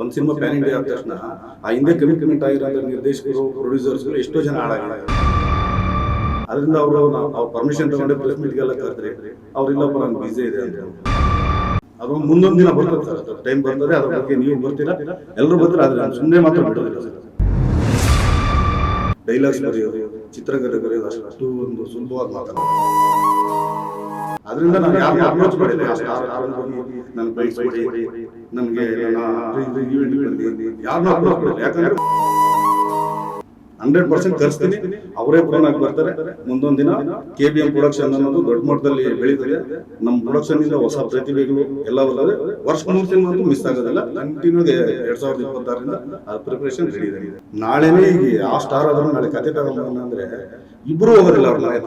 ಒಂದು cinema PAN India ಆದ ತಕ್ಷಣ ಆ ಹಿಂದೆ ಕಮಿಟ್ಮೆಂಟ್ ಆಗಿರೋ ನಿರ್ದೇಶಕರು ಪ್ರೊಡ್ಯೂಸರ್ಸ್ಗಳು ಎಷ್ಟೋ ಜನ ಹಾಳಾಗಿದ್ದಾರೆ. ಅದರಿಂದ ಅವರು ಅವ್ರ ಪರ್ಮಿಷನ್ ತಗೊಂಡು ಪ್ರೆಸ್ ಮೀಟ್ಗೆಲ್ಲ ಕರೆದ್ರೆ ಅವ್ರಿಲ್ಲಪ್ಪ ನಾನು ಬಿಸಿ ಇದೆ ಅಂತ ಅದು ಮುಂದೊಂದು ದಿನ ಬರ್ತದೆ ಸರ್ ಟೈಮ್ ಬರ್ತದೆ ಅದ್ರ ಬಗ್ಗೆ ನೀವು ಬರ್ತೀರಾ? ಎಲ್ಲರೂ ಬರ್ತೀರಾ ಆದ್ರೆ ನಾನು ಸುಮ್ಮನೆ ಮಾತ್ರ ಬಿಡೋದಿಲ್ಲ ಸರ್. ಡೈಲಾಗ್ಸ್ ಬರೆಯೋದು ಚಿತ್ರಕಥೆ ಬರೆಯೋದು ಅಷ್ಟು ಅಷ್ಟು ಒಂದು ಸುಲಭವಾಗಿ ಮಾತಾಡೋದು ಅದರಿಂದ ನಾನು ಯಾರು ಅಪ್ರೋಚ್ ಮಾಡಿಲ್ಲ ನನ್ನ ಕೊಡಿ ನನಗೆ ಯಾಕಂದ್ರೆ ಹಂಡ್ರೆಡ್ ಪರ್ಸೆಂಟ್ ಕರ್ಸ್ತೀನಿ. ಅವರೇ ಆಗಿ ಬರ್ತಾರೆ. ಮುಂದೊಂದು ದಿನ ಕೆ ಬಿ ಎಂ ಪ್ರೊಡಕ್ಷನ್ ಅನ್ನೋದು ದೊಡ್ಡ ಮಟ್ಟದಲ್ಲಿ ಬೆಳೀತದೆ. ನಮ್ಮ ಪ್ರೊಡಕ್ಷನ್ ಇಂದ ಹೊಸ ಪ್ರತಿಭೆಗಳು ಎಲ್ಲ ಬರ್ತದೆ ವರ್ಷ ಮೂರು ಅಂತೂ ಮಿಸ್ ಆಗೋದಿಲ್ಲ. ಕಂಟಿನ್ಯೂ ಎರಡ್ ಸಾವಿರದ ಇಪ್ಪತ್ತಾರರಿಂದ ಪ್ರಿಪರೇಷನ್ ರೆಡಿ ಇದೆ. ನಾಳೆನೇ ಈಗ ಆ ಸ್ಟಾರ್ ಆದ್ರೂ ನಾಳೆ ಕತೆ ತಗೊಂಡ್ರೆ ಅಂದ್ರೆ ಇಬ್ರು ಹೋಗೋದಿಲ್ಲ ಅವ್ರ ಮನೆ.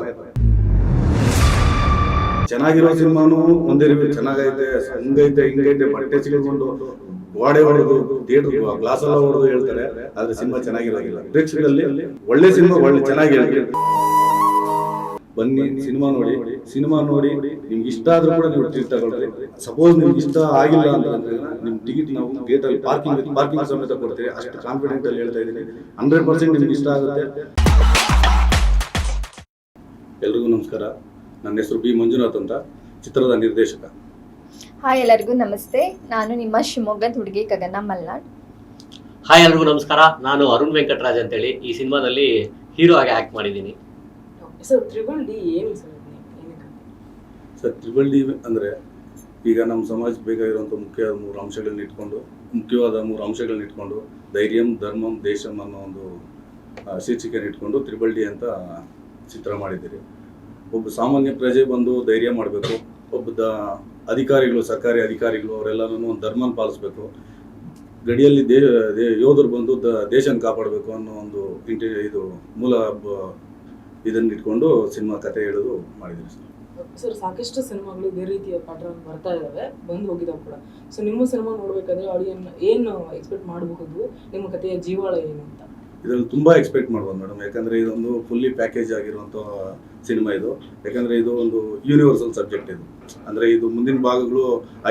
ಚೆನ್ನಾಗಿರೋ ಸಿನಿಮಾನು ಒಂದೇ ರೀತಿ ಚೆನ್ನಾಗೈತೆ, ಹಂಗೈತೆ, ಹಿಂಗೈತೆ, ಬಟ್ಟೆ ಸಿಗಿಕೊಂಡು ಗೋಡೆ ಹೊಡೆದು ಥಿಯೇಟರ್ ಗ್ಲಾಸ್ ಎಲ್ಲ ಹೊಡೆದು ಹೇಳ್ತಾರೆ, ಆದ್ರೆ ಸಿನಿಮಾ ಚೆನ್ನಾಗಿರೋದಿಲ್ಲ. ಪ್ರೇಕ್ಷಕರಲ್ಲಿ ಒಳ್ಳೆ ಸಿನಿಮಾ ಒಳ್ಳೆ ಚೆನ್ನಾಗಿ ಬನ್ನಿ, ಸಿನಿಮಾ ನೋಡಿ ಸಿನಿಮಾ ನೋಡಿ, ನಿಮ್ಗೆ ಇಷ್ಟ ಆದ್ರೂ ಕೂಡ ನೀವು ಟಿಕೆಟ್ ತಗೊಳ್ರಿ ಸಪೋಸ್ ನಿಮ್ಗೆ ಇಷ್ಟ ಆಗಿಲ್ಲ ಅಂತಂದ್ರೆ ನಿಮ್ ಟಿಕೆಟ್ ನಾವು ಗೇಟ್ ಅಲ್ಲಿ ಪಾರ್ಕಿಂಗ್ ಪಾರ್ಕಿಂಗ್ ಸಮೇತ ಕೊಡ್ತೀವಿ. ಅಷ್ಟು ಕಾನ್ಫಿಡೆಂಟ್ ಅಲ್ಲಿ ಹೇಳ್ತಾ ಇದ್ದೀನಿ. ಹಂಡ್ರೆಡ್ ಪರ್ಸೆಂಟ್ ನಿಮ್ಗೆ ಇಷ್ಟ ಆಗುತ್ತೆ. ಎಲ್ರಿಗೂ ನಮಸ್ಕಾರ. ನನ್ನ ಹೆಸರು ಬಿ ಮಂಜುನಾಥ್ ಅಂತ ಚಿತ್ರದ ನಿರ್ದೇಶಕ. ಹಾಯ್ ಎಲ್ಲರಿಗೂ ನಮಸ್ತೆ. ನಾನು ನಿಮ್ಮ ಶಿವಮೊಗ್ಗದ ಹುಡುಗಿ ಗಗನ ಮಲ್ನಾಡ್. ಹಾಯ್ ಎಲ್ಲರಿಗೂ ನಮಸ್ಕಾರ. ನಾನು ಅರುಣ್ ವೆಂಕಟರಾಜ್ ಅಂತೇಳಿ ಈ ಸಿನಿಮಾದಲ್ಲಿ ಹೀರೋ ಆಗಿ ಆಕ್ಟ್ ಮಾಡಿದ್ದೀನಿ. ಸರ್ ತ್ರಿಬಲ್ ಡಿ ಏನು ಸರ್ ಸರ್ ತ್ರಿಬಲ್ ಡಿ ಅಂದರೆ ಈಗ ನಮ್ಮ ಸಮಾಜಕ್ಕೆ ಬೇಕಾಗಿರುವಂಥ ಮುಖ್ಯವಾದ ಮೂರು ಅಂಶಗಳನ್ನ ಇಟ್ಕೊಂಡು ಮುಖ್ಯವಾದ ಮೂರು ಅಂಶಗಳನ್ನ ಇಟ್ಕೊಂಡು ಧೈರ್ಯಂ ಧರ್ಮಂ ದೇಶಂ ಅನ್ನೋ ಒಂದು ಶೀರ್ಷಿಕೆಯನ್ನು ಇಟ್ಕೊಂಡು ತ್ರಿಬಲ್ ಡಿ ಅಂತ ಚಿತ್ರ ಮಾಡಿದ್ದೀರಿ. ಒಬ್ಬ ಸಾಮಾನ್ಯ ಪ್ರಜೆ ಬಂದು ಧೈರ್ಯ ಮಾಡಬೇಕು, ಒಬ್ಬ ದ ಅಧಿಕಾರಿಗಳು, ಸರ್ಕಾರಿ ಅಧಿಕಾರಿಗಳು ಅವರೆಲ್ಲರೂ ಒಂದು ಧರ್ಮನ ಪಾಲಿಸ್ಬೇಕು. ಗಡಿಯಲ್ಲಿ ದೇ ಯೋಧರು ಬಂದು ದ, ದೇಶನ ಕಾಪಾಡಬೇಕು ಅನ್ನೋ ಒಂದು ಇಂಟಿ, ಇದು ಮೂಲ ಇದನ್ನ ಇಟ್ಕೊಂಡು ಸಿನಿಮಾ ಕತೆ ಹೇಳೋದು ಮಾಡಿದ್ರು ಸರ್. ಸರ್, ಸಾಕಷ್ಟು ಸಿನಿಮಾಗಳು ಇದೇ ರೀತಿಯ ಪ್ಯಾಟರ್ನ್ ಬರ್ತಾ ಇದ್ದಾವೆ ಬಂದು ಹೋಗಿದಾವೆ ಕೂಡ. ಸೊ ನಿಮ್ಮ ಸಿನಿಮಾ ನೋಡಬೇಕಾದ್ರೆ ಆಡಿಯನ್ ಏನು ಎಕ್ಸ್ಪೆಕ್ಟ್ ಮಾಡಬಹುದು? ನಿಮ್ಮ ಕಥೆಯ ಜೀವಾಳ ಏನು ಅಂತ? ಇದರಲ್ಲಿ ತುಂಬ ಎಕ್ಸ್ಪೆಕ್ಟ್ ಮಾಡ್ಬೋದು ಮೇಡಮ್ ಯಾಕಂದರೆ ಇದೊಂದು ಫುಲ್ಲಿ ಪ್ಯಾಕೇಜ್ ಆಗಿರುವಂಥ ಸಿನಿಮಾ ಇದು. ಯಾಕಂದರೆ ಇದು ಒಂದು ಯೂನಿವರ್ಸಲ್ ಸಬ್ಜೆಕ್ಟ್ ಇದು. ಅಂದರೆ ಇದು ಮುಂದಿನ ಭಾಗಗಳು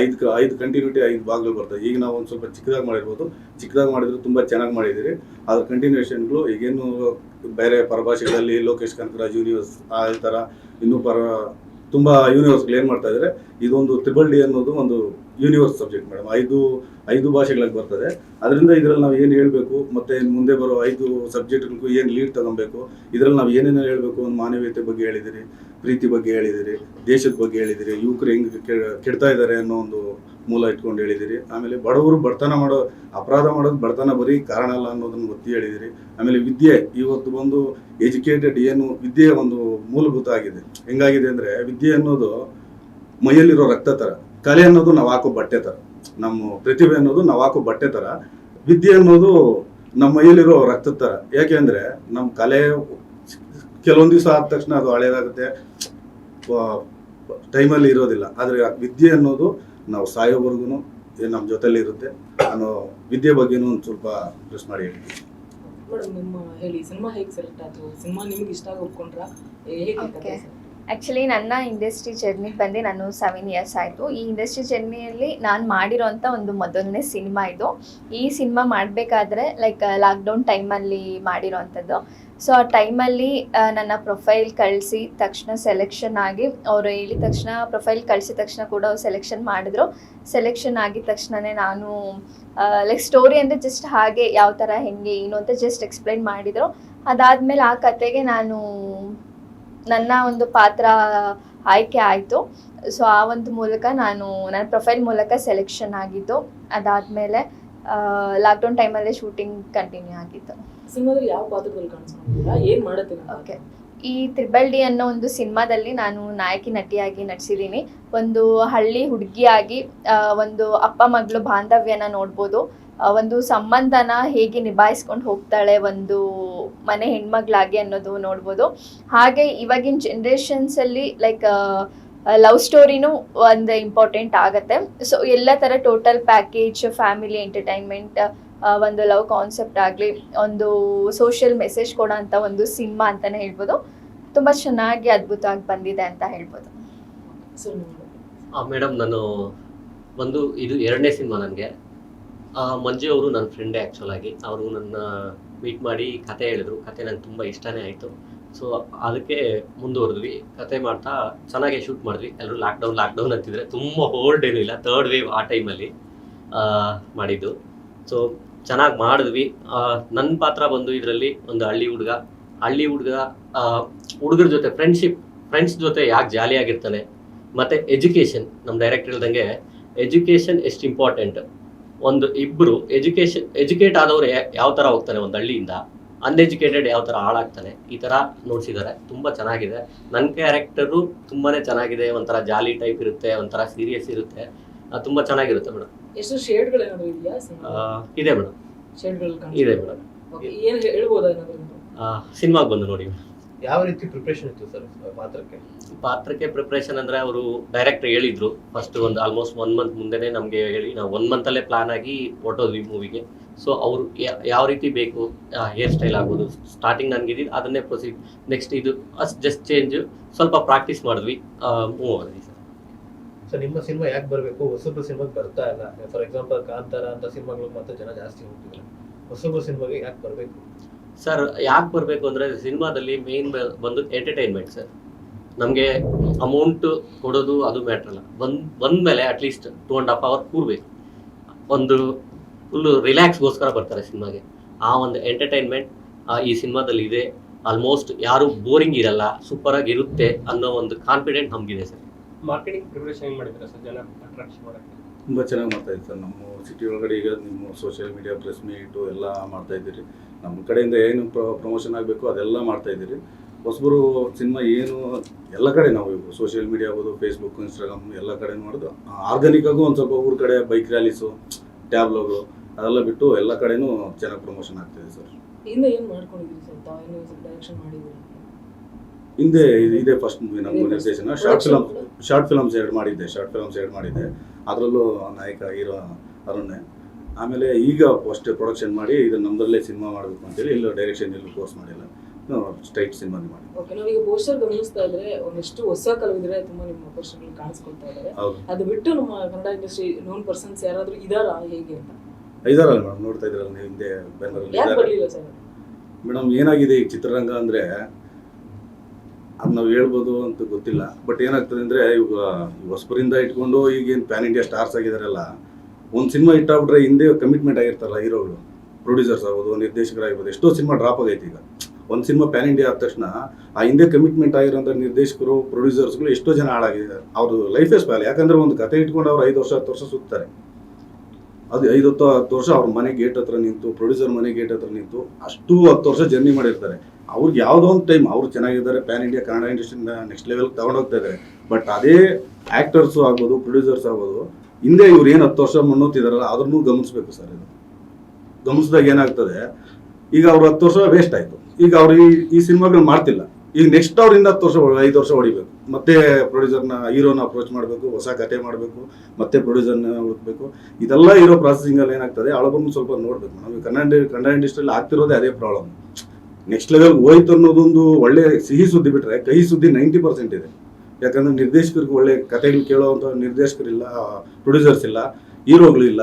ಐದು ಐದು ಕಂಟಿನ್ಯೂಟಿ ಐದು ಭಾಗಗಳು ಬರ್ತವೆ ಈಗ ನಾವು ಒಂದು ಸ್ವಲ್ಪ ಚಿಕ್ಕದಾಗಿ ಮಾಡಿರ್ಬೋದು. ಚಿಕ್ಕದಾಗಿ ಮಾಡಿದ್ರು ತುಂಬ ಚೆನ್ನಾಗಿ ಮಾಡಿದ್ದೀರಿ. ಅದ್ರ ಕಂಟಿನ್ಯೂಷನ್ಗಳು ಈಗೇನು ಬೇರೆ ಪರಭಾಷೆಗಳಲ್ಲಿ ಲೋಕೇಶ್ ಕನಕರಾಜ್ ಯೂನಿವರ್ಸ್ ಆ ಥರ ಇನ್ನೂ ಪರ ತುಂಬ ಯೂನಿವರ್ಸ್ಗಳು ಏನು ಮಾಡ್ತಾ ಇದ್ದಾರೆ ಇದೊಂದು ತ್ರಿಬಲ್ ಡಿ ಅನ್ನೋದು ಒಂದು ಯೂನಿವರ್ಸ್ ಸಬ್ಜೆಕ್ಟ್ ಮೇಡಮ್ ಐದು ಐದು ಭಾಷೆಗಳಿಗೆ ಬರ್ತದೆ. ಅದರಿಂದ ಇದರಲ್ಲಿ ನಾವು ಏನು ಹೇಳಬೇಕು, ಮತ್ತೆ ಮುಂದೆ ಬರೋ ಐದು ಸಬ್ಜೆಕ್ಟ್ಗಳಿಗೂ ಏನು ಲೀಡ್ ತಗೊಬೇಕು, ಇದರಲ್ಲಿ ನಾವು ಏನೇನು ಹೇಳಬೇಕು ಒಂದು ಮಾನವೀಯತೆ ಬಗ್ಗೆ ಹೇಳಿದಿರಿ, ಪ್ರೀತಿ ಬಗ್ಗೆ ಹೇಳಿದಿರಿ, ದೇಶದ ಬಗ್ಗೆ ಹೇಳಿದಿರಿ, ಯುವಕರು ಹೆಂಗೆ ಕೆಡ್ತಾ ಇದ್ದಾರೆ ಅನ್ನೋ ಒಂದು ಮೂಲ ಇಟ್ಕೊಂಡು ಹೇಳಿದಿರಿ. ಆಮೇಲೆ ಬಡವರು ಬಡತನ ಮಾಡೋ, ಅಪರಾಧ ಮಾಡೋದು ಬಡತನ ಬರೀ ಕಾರಣ ಅಲ್ಲ ಅನ್ನೋದನ್ನು ಒತ್ತಿ ಹೇಳಿದಿರಿ. ಆಮೇಲೆ ವಿದ್ಯೆ, ಇವತ್ತು ಬಂದು ಎಜುಕೇಟೆಡ್ ಏನು ವಿದ್ಯೆ ಒಂದು ಮೂಲಭೂತ ಆಗಿದೆ. ಹೆಂಗಾಗಿದೆ ಅಂದರೆ ವಿದ್ಯೆ ಅನ್ನೋದು ಮೈಯಲ್ಲಿರೋ ರಕ್ತ ಥರ ಕಲೆ ಅನ್ನೋದು ನಾವು ಹಾಕೋ ಬಟ್ಟೆ ಥರ ನಮ್ಮ ಪ್ರತಿಭೆ ಅನ್ನೋದು ನಾವು ಹಾಕೋ ಬಟ್ಟೆ ಥರ ವಿದ್ಯೆ ಅನ್ನೋದು ನಮ್ಮ ಮೈಯಲ್ಲಿರೋ ರಕ್ತದ ಥರ ಯಾಕೆ ಅಂದರೆ ನಮ್ಮ ಕಲೆ ಕೆಲವೊಂದು ದಿವಸ ಆದ ತಕ್ಷಣ ಅದು ಹಳೇದಾಗುತ್ತೆ. ಟೈಮಲ್ಲಿ ಇರೋದಿಲ್ಲ. ಆದರೆ ವಿದ್ಯೆ ಅನ್ನೋದು ನಾವು ಸಾಯೋವರೆಗೂ ನಮ್ಮ ಜೊತೆಲಿ ಇರುತ್ತೆ. ಅನ್ನೋ ವಿದ್ಯೆ ಬಗ್ಗೆನೂ ಒಂದು ಸ್ವಲ್ಪ ಪ್ರೆಸ್ ಮಾಡಿ ಹೇಳ್ತೀನಿ. ಮೇಡಮ್ ನಿಮ್ಮ ಹೇಳಿ ಸಿನಿಮಾ ಹೇಗೆ ಸೆಲೆಕ್ಟ್ ಆಯ್ತು? ಸಿನಿಮಾ ನಿಮ್ಗೆ ಇಷ್ಟ ಆಗಿ ಒಪ್ಕೊಂಡ್ರಾ? ಹೇಗೆ ಆ್ಯಕ್ಚುಲಿ ನನ್ನ ಇಂಡಸ್ಟ್ರಿ ಜರ್ನಿಗೆ ಬಂದು ನಾನು ಸೆವೆನ್ ಇಯರ್ಸ್ ಆಯಿತು. ಈ ಇಂಡಸ್ಟ್ರಿ ಜರ್ನಿಯಲ್ಲಿ ನಾನು ಮಾಡಿರೋಂಥ ಒಂದು ಮೊದಲನೇ ಸಿನಿಮಾ ಇದು. ಈ ಸಿನಿಮಾ ಮಾಡಬೇಕಾದ್ರೆ ಲೈಕ್ ಲಾಕ್ಡೌನ್ ಟೈಮಲ್ಲಿ ಮಾಡಿರೋವಂಥದ್ದು ಸೊ ಆ ಟೈಮಲ್ಲಿ ನನ್ನ ಪ್ರೊಫೈಲ್ ಕಳಿಸಿ ತಕ್ಷಣ ಸೆಲೆಕ್ಷನ್ ಆಗಿ, ಅವರು ಹೇಳಿದ ತಕ್ಷಣ ಪ್ರೊಫೈಲ್ ಕಳಿಸಿದ ತಕ್ಷಣ ಕೂಡ ಅವ್ರು ಸೆಲೆಕ್ಷನ್ ಮಾಡಿದ್ರು. ಸೆಲೆಕ್ಷನ್ ಆಗಿದ ತಕ್ಷಣವೇ ನಾನು ಲೈಕ್ ಸ್ಟೋರಿ ಅಂದರೆ ಜಸ್ಟ್ ಹಾಗೆ ಯಾವ ಥರ ಹೆಂಗೆ, ಏನು ಅಂತ ಜಸ್ಟ್ ಎಕ್ಸ್ಪ್ಲೈನ್ ಮಾಡಿದರು. ಅದಾದಮೇಲೆ ಆ ಕತೆಗೆ ನಾನು ನನ್ನ ಒಂದು ಪಾತ್ರ ಆಯ್ಕೆ ಆಯಿತು. ಸೊ ಆ ಒಂದು ಮೂಲಕ ನಾನು ನನ್ನ ಪ್ರೊಫೈಲ್ ಮೂಲಕ ಸೆಲೆಕ್ಷನ್ ಆಗಿದ್ದು. ಅದಾದಮೇಲೆ ಲಾಕ್ಡೌನ್ ಟೈಮಲ್ಲೇ ಶೂಟಿಂಗ್ ಕಂಟಿನ್ಯೂ ಆಗಿತ್ತು. ಸಿನಿಮಾದಲ್ಲಿ ಯಾವ ಪಾತ್ರದಲ್ಲಿ ಕಾಣಿಸ್ಕೊಂಡಿದ್ದೀರಾ? ಏನ್ ಮಾಡುತ್ತೆ ಓಕೆ ಈ ತ್ರಿಬಲ್ ಡಿ ಅನ್ನೋ ಒಂದು ಸಿನಿಮಾದಲ್ಲಿ ನಾನು ನಾಯಕಿ ನಟಿಯಾಗಿ ನಟಿಸಿದ್ದೀನಿ. ಒಂದು ಹಳ್ಳಿ ಹುಡುಗಿಯಾಗಿ ಒಂದು ಅಪ್ಪ ಮಗಳು ಬಾಂಧವ್ಯನ ನೋಡ್ಬೋದು. ಒಂದು ಸಂಬಂಧನ ಹೇಗೆ ನಿಭಾಯಿಸ್ಕೊಂಡು ಹೋಗ್ತಾಳೆ ಒಂದು ಮನೆ ಹೆಣ್ಮಗಳಾಗಿ ಅನ್ನೋದು ನೋಡ್ಬೋದು. ಹಾಗೆ ಇವಾಗಿನ ಜನ್ರೇಷನ್ಸಲ್ಲಿ ಲೈಕ್ ಲವ್ ಸ್ಟೋರಿನೂ ಒಂದು ಇಂಪಾರ್ಟೆಂಟ್ ಆಗುತ್ತೆ. ಸೊ ಎಲ್ಲ ಥರ ಟೋಟಲ್ ಪ್ಯಾಕೇಜ್ ಫ್ಯಾಮಿಲಿ ಎಂಟರ್ಟೈನ್ಮೆಂಟ್ ಒಂದು ಲವ್ ಕಾನ್ಸೆಪ್ಟ್ ಆಗಲಿ, ಒಂದು ಸೋಷಿಯಲ್ ಮೆಸೇಜ್ ಕೊಡೋ ಒಂದು ಸಿನಿಮಾ ಅಂತಲೇ ಹೇಳ್ಬೋದು. ತುಂಬ ಚೆನ್ನಾಗಿ ಅದ್ಭುತವಾಗಿ ಬಂದಿದೆ ಅಂತ ಹೇಳ್ಬೋದು. ಮೇಡಮ್ ನಾನು ಒಂದು, ಇದು ಎರಡನೇ ಸಿನಿಮಾ ನನಗೆ. ಮಂಜು ಅವರು ನನ್ನ ಫ್ರೆಂಡೇ ಆ್ಯಕ್ಚುಲ್ ಆಗಿ. ಅವರು ನನ್ನ ಮೀಟ್ ಮಾಡಿ ಕತೆ ಹೇಳಿದ್ರು. ಕತೆ ನಂಗೆ ತುಂಬ ಇಷ್ಟನೇ ಆಯಿತು. ಸೊ ಅದಕ್ಕೆ ಮುಂದುವರೆದ್ವಿ. ಕತೆ ಮಾಡ್ತಾ ಚೆನ್ನಾಗೆ ಶೂಟ್ ಮಾಡಿದ್ವಿ. ಎಲ್ಲರೂ ಲಾಕ್ಡೌನ್ ಲಾಕ್ಡೌನ್ ಅಂತಿದ್ರೆ ತುಂಬ ಹೋಲ್ಡ್ ಇಲ್ಲ. ತರ್ಡ್ ವೇವ್ ಆ ಟೈಮಲ್ಲಿ ಮಾಡಿದ್ದು. ಸೊ ಚೆನ್ನಾಗಿ ಮಾಡಿದ್ವಿ. ನನ್ನ ಪಾತ್ರ ಬಂದು ಇದರಲ್ಲಿ ಒಂದು ಹಳ್ಳಿ ಹುಡುಗ. ಹಳ್ಳಿ ಹುಡುಗ ಹುಡುಗರ ಜೊತೆ ಫ್ರೆಂಡ್ಶಿಪ್ ಫ್ರೆಂಡ್ಸ್ ಜೊತೆ ಯಾಕೆ ಜಾಲಿಯಾಗಿರ್ತಾನೆ? ಮತ್ತು ಎಜುಕೇಷನ್ ನಮ್ಮ ಡೈರೆಕ್ಟ್ ಹೇಳ್ದಂಗೆ ಎಜುಕೇಷನ್ ಎಷ್ಟು ಇಂಪಾರ್ಟೆಂಟ್ ಒಂದು ಇಬ್ಬರು ಎಜುಕೇಶನ್ ಎಜುಕೇಟ್ ಆದವರು ಯಾವ ತರ ಹೋಗ್ತಾರೆ ಒಂದು ಹಳ್ಳಿಯಿಂದ ಅನ್ಎಜುಕೇಟೆಡ್ ಯಾವ ತರ ಹಾಳಾಗ್ತಾನೆ ಈ ತರ ನೋಡ್ಸಿದ್ದಾರೆ ತುಂಬಾ ಚೆನ್ನಾಗಿದೆ. ನನ್ನ ಕ್ಯಾರೆಕ್ಟರು ತುಂಬಾನೇ ಚೆನ್ನಾಗಿದೆ. ಒಂಥರ ಜಾಲಿ ಟೈಪ್ ಇರುತ್ತೆ ಒಂಥರ ಸೀರಿಯಸ್ ಇರುತ್ತೆ. ತುಂಬಾ ಚೆನ್ನಾಗಿರುತ್ತೆ ಮೇಡಮ್ ಎಷ್ಟು ಶೇಡ್ಗಳು ಇದೆ ಮೇಡಮ್ ಇದೆ ಮೇಡಮ್ ಸಿನಿಮಾಗೆ ಬಂದು ನೋಡಿ ಯಾವ ರೀತಿ ಪ್ರಿಪ್ರೇಷನ್ ಇತ್ತು ಸರ್ ಪಾತ್ರಕ್ಕೆ? ಪಾತ್ರಕ್ಕೆ ಪ್ರಿಪ್ರೇಷನ್ ಅಂದ್ರೆ ಅವರು ಡೈರೆಕ್ಟ್ ಹೇಳಿದ್ರು. ಫಸ್ಟ್ ಒಂದು ಆಲ್ಮೋಸ್ಟ್ ಒನ್ ಮಂತ್ ಮುಂದೆನೆ ನಮಗೆ ಹೇಳಿ ನಾವು ಒನ್ ಮಂತಲ್ಲೇ ಪ್ಲಾನ್ ಆಗಿ ಹೊರಟೋದ್ವಿ ಮೂವಿಗೆ ಸೊ ಅವರು ಯಾವ ರೀತಿ ಬೇಕು ಹೇರ್ ಸ್ಟೈಲ್ ಆಗ್ಬೋದು ಸ್ಟಾರ್ಟಿಂಗ್ ನನಗೆ ಅದನ್ನೇ ಪ್ರೊಸೀಡ್ ನೆಕ್ಸ್ಟ್ ಇದು ಅಷ್ಟು ಜಸ್ಟ್ ಚೇಂಜ್ ಸ್ವಲ್ಪ ಪ್ರಾಕ್ಟೀಸ್ ಮಾಡಿದ್ವಿ ಮೂವ್ ಆದ್ವಿ ಸರ್ ಸೊ ನಿಮ್ಮ ಸಿನಿಮಾ ಯಾಕೆ ಬರಬೇಕು? ಹೊಸಬ್ರು ಸಿನಿಮಾಗೆ ಬರ್ತಾ ಇಲ್ಲ. ಫಾರ್ ಎಕ್ಸಾಂಪಲ್ ಕಾಂತಾರ ಅಂತ ಸಿನಿಮಾಗಳು ಮತ್ತೆ ಜನ ಜಾಸ್ತಿ ಹೋಗ್ತಿದ್ದಾರೆ ಹೊಸಬ್ರು ಸಿನಿಮಾಗೆ ಯಾಕೆ ಬರಬೇಕು? ಸರ್ ಯಾಕೆ ಬರಬೇಕು ಅಂದರೆ ಸಿನಿಮಾದಲ್ಲಿ ಮೇನ್ ಬಂದು ಎಂಟರ್ಟೈನ್ಮೆಂಟ್ ಸರ್. ನಮಗೆ ಅಮೌಂಟ್ ಕೊಡೋದು ಅದು ಮ್ಯಾಟ್ರ್ ಅಲ್ಲ. ಬಂದ್ ಬಂದಮೇಲೆ at least two and half hour ಕೂರ್ಬೇಕು. ಒಂದು ಫುಲ್ಲು ರಿಲ್ಯಾಕ್ಸ್ಗೋಸ್ಕರ ಬರ್ತಾರೆ ಸಿನಿಮಾಗೆ. ಆ ಒಂದು ಎಂಟರ್ಟೈನ್ಮೆಂಟ್ ಈ ಸಿನಿಮಾದಲ್ಲಿ ಇದೆ. ಆಲ್ಮೋಸ್ಟ್ ಯಾರು ಬೋರಿಂಗ್ ಇರಲ್ಲ ಸೂಪರ್ ಆಗಿ ಇರುತ್ತೆ ಅನ್ನೋ ಒಂದು ಕಾನ್ಫಿಡೆಂಟ್ ನಮಗಿದೆ ಸರ್. ಮಾರ್ಕೆಟಿಂಗ್ ಪ್ರಿಪರೇಷನ್ ಹೆಂಗ್ ಮಾಡಿದ್ರೆ ಸರ್? ಜನ ಅಟ್ರಾಕ್ಷನ್ ಮಾಡಕ್ಕೆ? ತುಂಬ ಚೆನ್ನಾಗಿ ಮಾಡ್ತಾ ಇದ್ದೀವಿ ಸರ್. ನಮ್ಮ ಸಿಟಿ ಒಳಗಡೆ ಈಗ ನಿಮ್ಮ ಸೋಷಿಯಲ್ ಮೀಡಿಯಾ ಪ್ರೆಸ್ ಮೀಟು ಎಲ್ಲ ಮಾಡ್ತಾ ಇದ್ದೀರಿ. ನಮ್ಮ ಕಡೆಯಿಂದ ಏನು ಪ್ರಮೋಷನ್ ಆಗಬೇಕು ಅದೆಲ್ಲ ಮಾಡ್ತಾ ಇದ್ದೀರಿ. ಹೊಸಬರು ಸಿನಿಮಾ ಏನು ಎಲ್ಲ ಕಡೆ ನಾವು ಸೋಷಿಯಲ್ ಮೀಡಿಯಾ ಆಗ್ಬೋದು ಫೇಸ್ಬುಕ್ ಇನ್ಸ್ಟಾಗ್ರಾಮ್ ಎಲ್ಲ ಕಡೆ ಮಾಡೋದು. ಆರ್ಗಾನಿಕ್ ಆಗು ಒಂದು ಸ್ವಲ್ಪ ಊರ ಕಡೆ ಬೈಕ್ ರ್ಯಾಲೀಸು ಟ್ಯಾಬ್ಲೋಗು ಅದೆಲ್ಲ ಬಿಟ್ಟು ಎಲ್ಲ ಕಡೆನೂ ಚೆನ್ನಾಗಿ ಪ್ರಮೋಷನ್ ಆಗ್ತಿದೆ ಸರ್. ಹಿಂದೆ ಏನ್ ಸರ್? ಡೈರೆಕ್ಷನ್ ಹಿಂದೆ ಇದು- ಇದೇ ಫಸ್ಟ್ ಮೂವಿ ನಮ್ಮ ನಿರ್ದೇಶನ. ಶಾರ್ಟ್ ಫಿಲಮ್ ಶಾರ್ಟ್ ಫಿಲಮ್ಸ್ ಎರಡು ಮಾಡಿದ್ದೆ ಶಾರ್ಟ್ ಫಿಲಮ್ಸ್ ಎರಡು ಮಾಡಿದ್ದೆ. ಅದರಲ್ಲೂ ನಾಯಕ ಹೀರೋ ಅರುಣ್. ಆಮೇಲೆ ಈಗ ಅಷ್ಟೇ ಪ್ರೊಡಕ್ಷನ್ ಮಾಡಿ ಇದು ನಮ್ಮದರಲ್ಲೇ ಸಿನಿಮಾ ಮಾಡಬೇಕು ಅಂತೇಳಿ ಇಲ್ಲ ಡೈರೆಕ್ಷನ್ ಎಲ್ಲೂ ಕೋರ್ಸ್ ಮಾಡಿಲ್ಲ. ಸ್ಟ್ರೈಟ್ ಸಿನಿಮಾನೇ ಮಾಡಿ ಓಕೆ ನಾವೀಗ ಪೋಸ್ಟರ್ ಗಮನಿಸ್ತಾ ಇದ್ರೆ ಒಂದಷ್ಟು ಹೊಸ ಕಲಾವಿದರೆ ತುಂಬಾ ನಿಮ್ಮ ಪೋಸ್ಟರ್ಗಳು ಕಾಣಿಸ್ಕೊಳ್ತಾ ಇದ್ದಾರೆ ಅದು ಬಿಟ್ಟು ನಮ್ಮ ಕನ್ನಡ ಇಂಡಸ್ಟ್ರಿ ನೋನ್ ಪರ್ಸನ್ಸ್ ಯಾರಾದರೂ ಇದಾರಾ? ಹೇಗೆ ಅಂತ? ಇದಾರಲ್ಲ ಮೇಡಮ್ ನೋಡ್ತಾ ಇದ್ರಲ್ಲ ನೀವು ಹಿಂದೆ ಬೆಂಗಳೂರಲ್ಲಿ ಮೇಡಮ್ ಏನಾಗಿದೆ ಈ ಚಿತ್ರರಂಗ ಅಂದರೆ ಅದು ನಾವು ಹೇಳ್ಬೋದು ಅಂತ ಗೊತ್ತಿಲ್ಲ. ಬಟ್ ಏನಾಗ್ತದೆ ಅಂದರೆ ಇವಾಗ ಹೊಸಬರಿಂದ ಇಟ್ಕೊಂಡು ಈಗೇನು ಪ್ಯಾನ್ ಇಂಡಿಯಾ ಸ್ಟಾರ್ಸ್ ಆಗಿದಾರಲ್ಲ ಒಂದು ಸಿನಿಮಾ ಇಟ್ಟಾಗ್ಬಿಟ್ರೆ ಹಿಂದೆ ಕಮಿಟ್ಮೆಂಟ್ ಆಗಿರ್ತಾರಲ್ಲ ಹೀರೋಗಳು ಪ್ರೊಡ್ಯೂಸರ್ಸ್ ಆಗ್ಬೋದು ನಿರ್ದೇಶಕರಾಗಿರ್ಬೋದು ಎಷ್ಟೋ ಸಿನಿಮಾ ಡ್ರಾಪ್ ಆಗೈತೆ ಈಗ. ಒಂದು ಸಿನಿಮಾ ಪ್ಯಾನ್ ಇಂಡಿಯಾ ಆದ ತಕ್ಷಣ ಆ ಹಿಂದೆ ಕಮಿಟ್ಮೆಂಟ್ ಆಗಿರೋಂಥ ನಿರ್ದೇಶಕರು ಪ್ರೊಡ್ಯೂಸರ್ಸ್ಗಳು ಎಷ್ಟೋ ಜನ ಹಾಳಾಗಿದ್ದಾರೆ ಅವ್ರದ್ದು ಲೈಫೇ ಸ್ಪಾಲ್ ಯಾಕಂದ್ರೆ ಒಂದು ಕತೆ ಇಟ್ಕೊಂಡು ಅವ್ರು ಐದು ವರ್ಷ, ಹತ್ತು ವರ್ಷ ಸುತ್ತಾರೆ. ಅದು ಐದು ಹತ್ತು ಹತ್ತು ವರ್ಷ ಅವ್ರ ಮನೆ ಗೇಟ್ ಹತ್ರ ನಿಂತು ಪ್ರೊಡ್ಯೂಸರ್ ಮನೆ ಗೇಟ್ ಹತ್ರ ನಿಂತು ಅಷ್ಟು ಹತ್ತು ವರ್ಷ ಜರ್ನಿ ಮಾಡಿರ್ತಾರೆ. ಅವ್ರಿಗೆ ಯಾವುದೋ ಒಂದು ಟೈಮ್ ಅವ್ರು ಚೆನ್ನಾಗಿದ್ದಾರೆ ಪ್ಯಾನ್ ಇಂಡಿಯಾ ಕನ್ನಡ ಇಂಡಸ್ಟ್ರಿನ ನೆಕ್ಸ್ಟ್ ಲೆವೆಲ್ ತಗೊಂಡೋಗ್ತಾ ಇದ್ದಾರೆ ಬಟ್ ಅದೇ ಆ್ಯಕ್ಟರ್ಸು ಆಗ್ಬೋದು ಪ್ರೊಡ್ಯೂಸರ್ಸ್ ಆಗ್ಬೋದು ಹಿಂದೆ ಇವ್ರು ಏನು ಹತ್ತು ವರ್ಷ ಮುನ್ನೋತಿದಾರಲ್ಲ ಅದನ್ನು ಗಮನಿಸ್ಬೇಕು ಸರ್ ಇದು. ಗಮನಿಸಿದಾಗ ಏನಾಗ್ತದೆ, ಈಗ ಅವ್ರು ಹತ್ತು ವರ್ಷ ವೇಸ್ಟ್ ಆಯಿತು. ಈಗ ಅವ್ರು ಈ ಈ ಸಿನಿಮಾಗಳು ಮಾಡ್ತಿಲ್ಲ. ಈಗ ನೆಕ್ಸ್ಟ್ ಅವರಿಂದ ಹತ್ತು ವರ್ಷ ಐದು ವರ್ಷ ಹೊಡಿಬೇಕು. ಮತ್ತೆ ಪ್ರೊಡ್ಯೂಸರ್ನ ಹೀರೋನ ಅಪ್ರೋಚ್ ಮಾಡಬೇಕು, ಹೊಸ ಕತೆ ಮಾಡಬೇಕು, ಮತ್ತೆ ಪ್ರೊಡ್ಯೂಸರ್ನ ಹುಡುಕ್ಬೇಕು ಇದೆಲ್ಲ ಇರೋ ಪ್ರಾಸೆಸಿಂಗಲ್ಲಿ ಏನಾಗ್ತದೆ ಹಳಬನ್ನು ಸ್ವಲ್ಪ ನೋಡ್ಬೇಕು. ನಾವು ಕನ್ನಡ ಕನ್ನಡ ಇಂಡಸ್ಟ್ರಿಯಲ್ಲಿ ಆಗ್ತಿರೋದೇ ಅದೇ ಪ್ರಾಬ್ಲಮ್ ನೆಕ್ಸ್ಟ್ ಲೆವೆಲ್ ಹೋಯ್ತು ಅನ್ನೋದೊಂದು ಒಳ್ಳೆ ಸಿಹಿ ಸುದ್ದಿ ಬಿಟ್ಟರೆ ಕಹಿ ಸುದ್ದಿ ನೈಂಟಿ ಪರ್ಸೆಂಟ್ ಇದೆ. ಯಾಕಂದ್ರೆ ನಿರ್ದೇಶಕರಿಗೆ ಒಳ್ಳೆ ಕತೆಗಳು ಕೇಳೋವಂಥ ನಿರ್ದೇಶಕರಿಲ್ಲ ಪ್ರೊಡ್ಯೂಸರ್ಸ್ ಇಲ್ಲ, ಹೀರೋಗಳು ಇಲ್ಲ.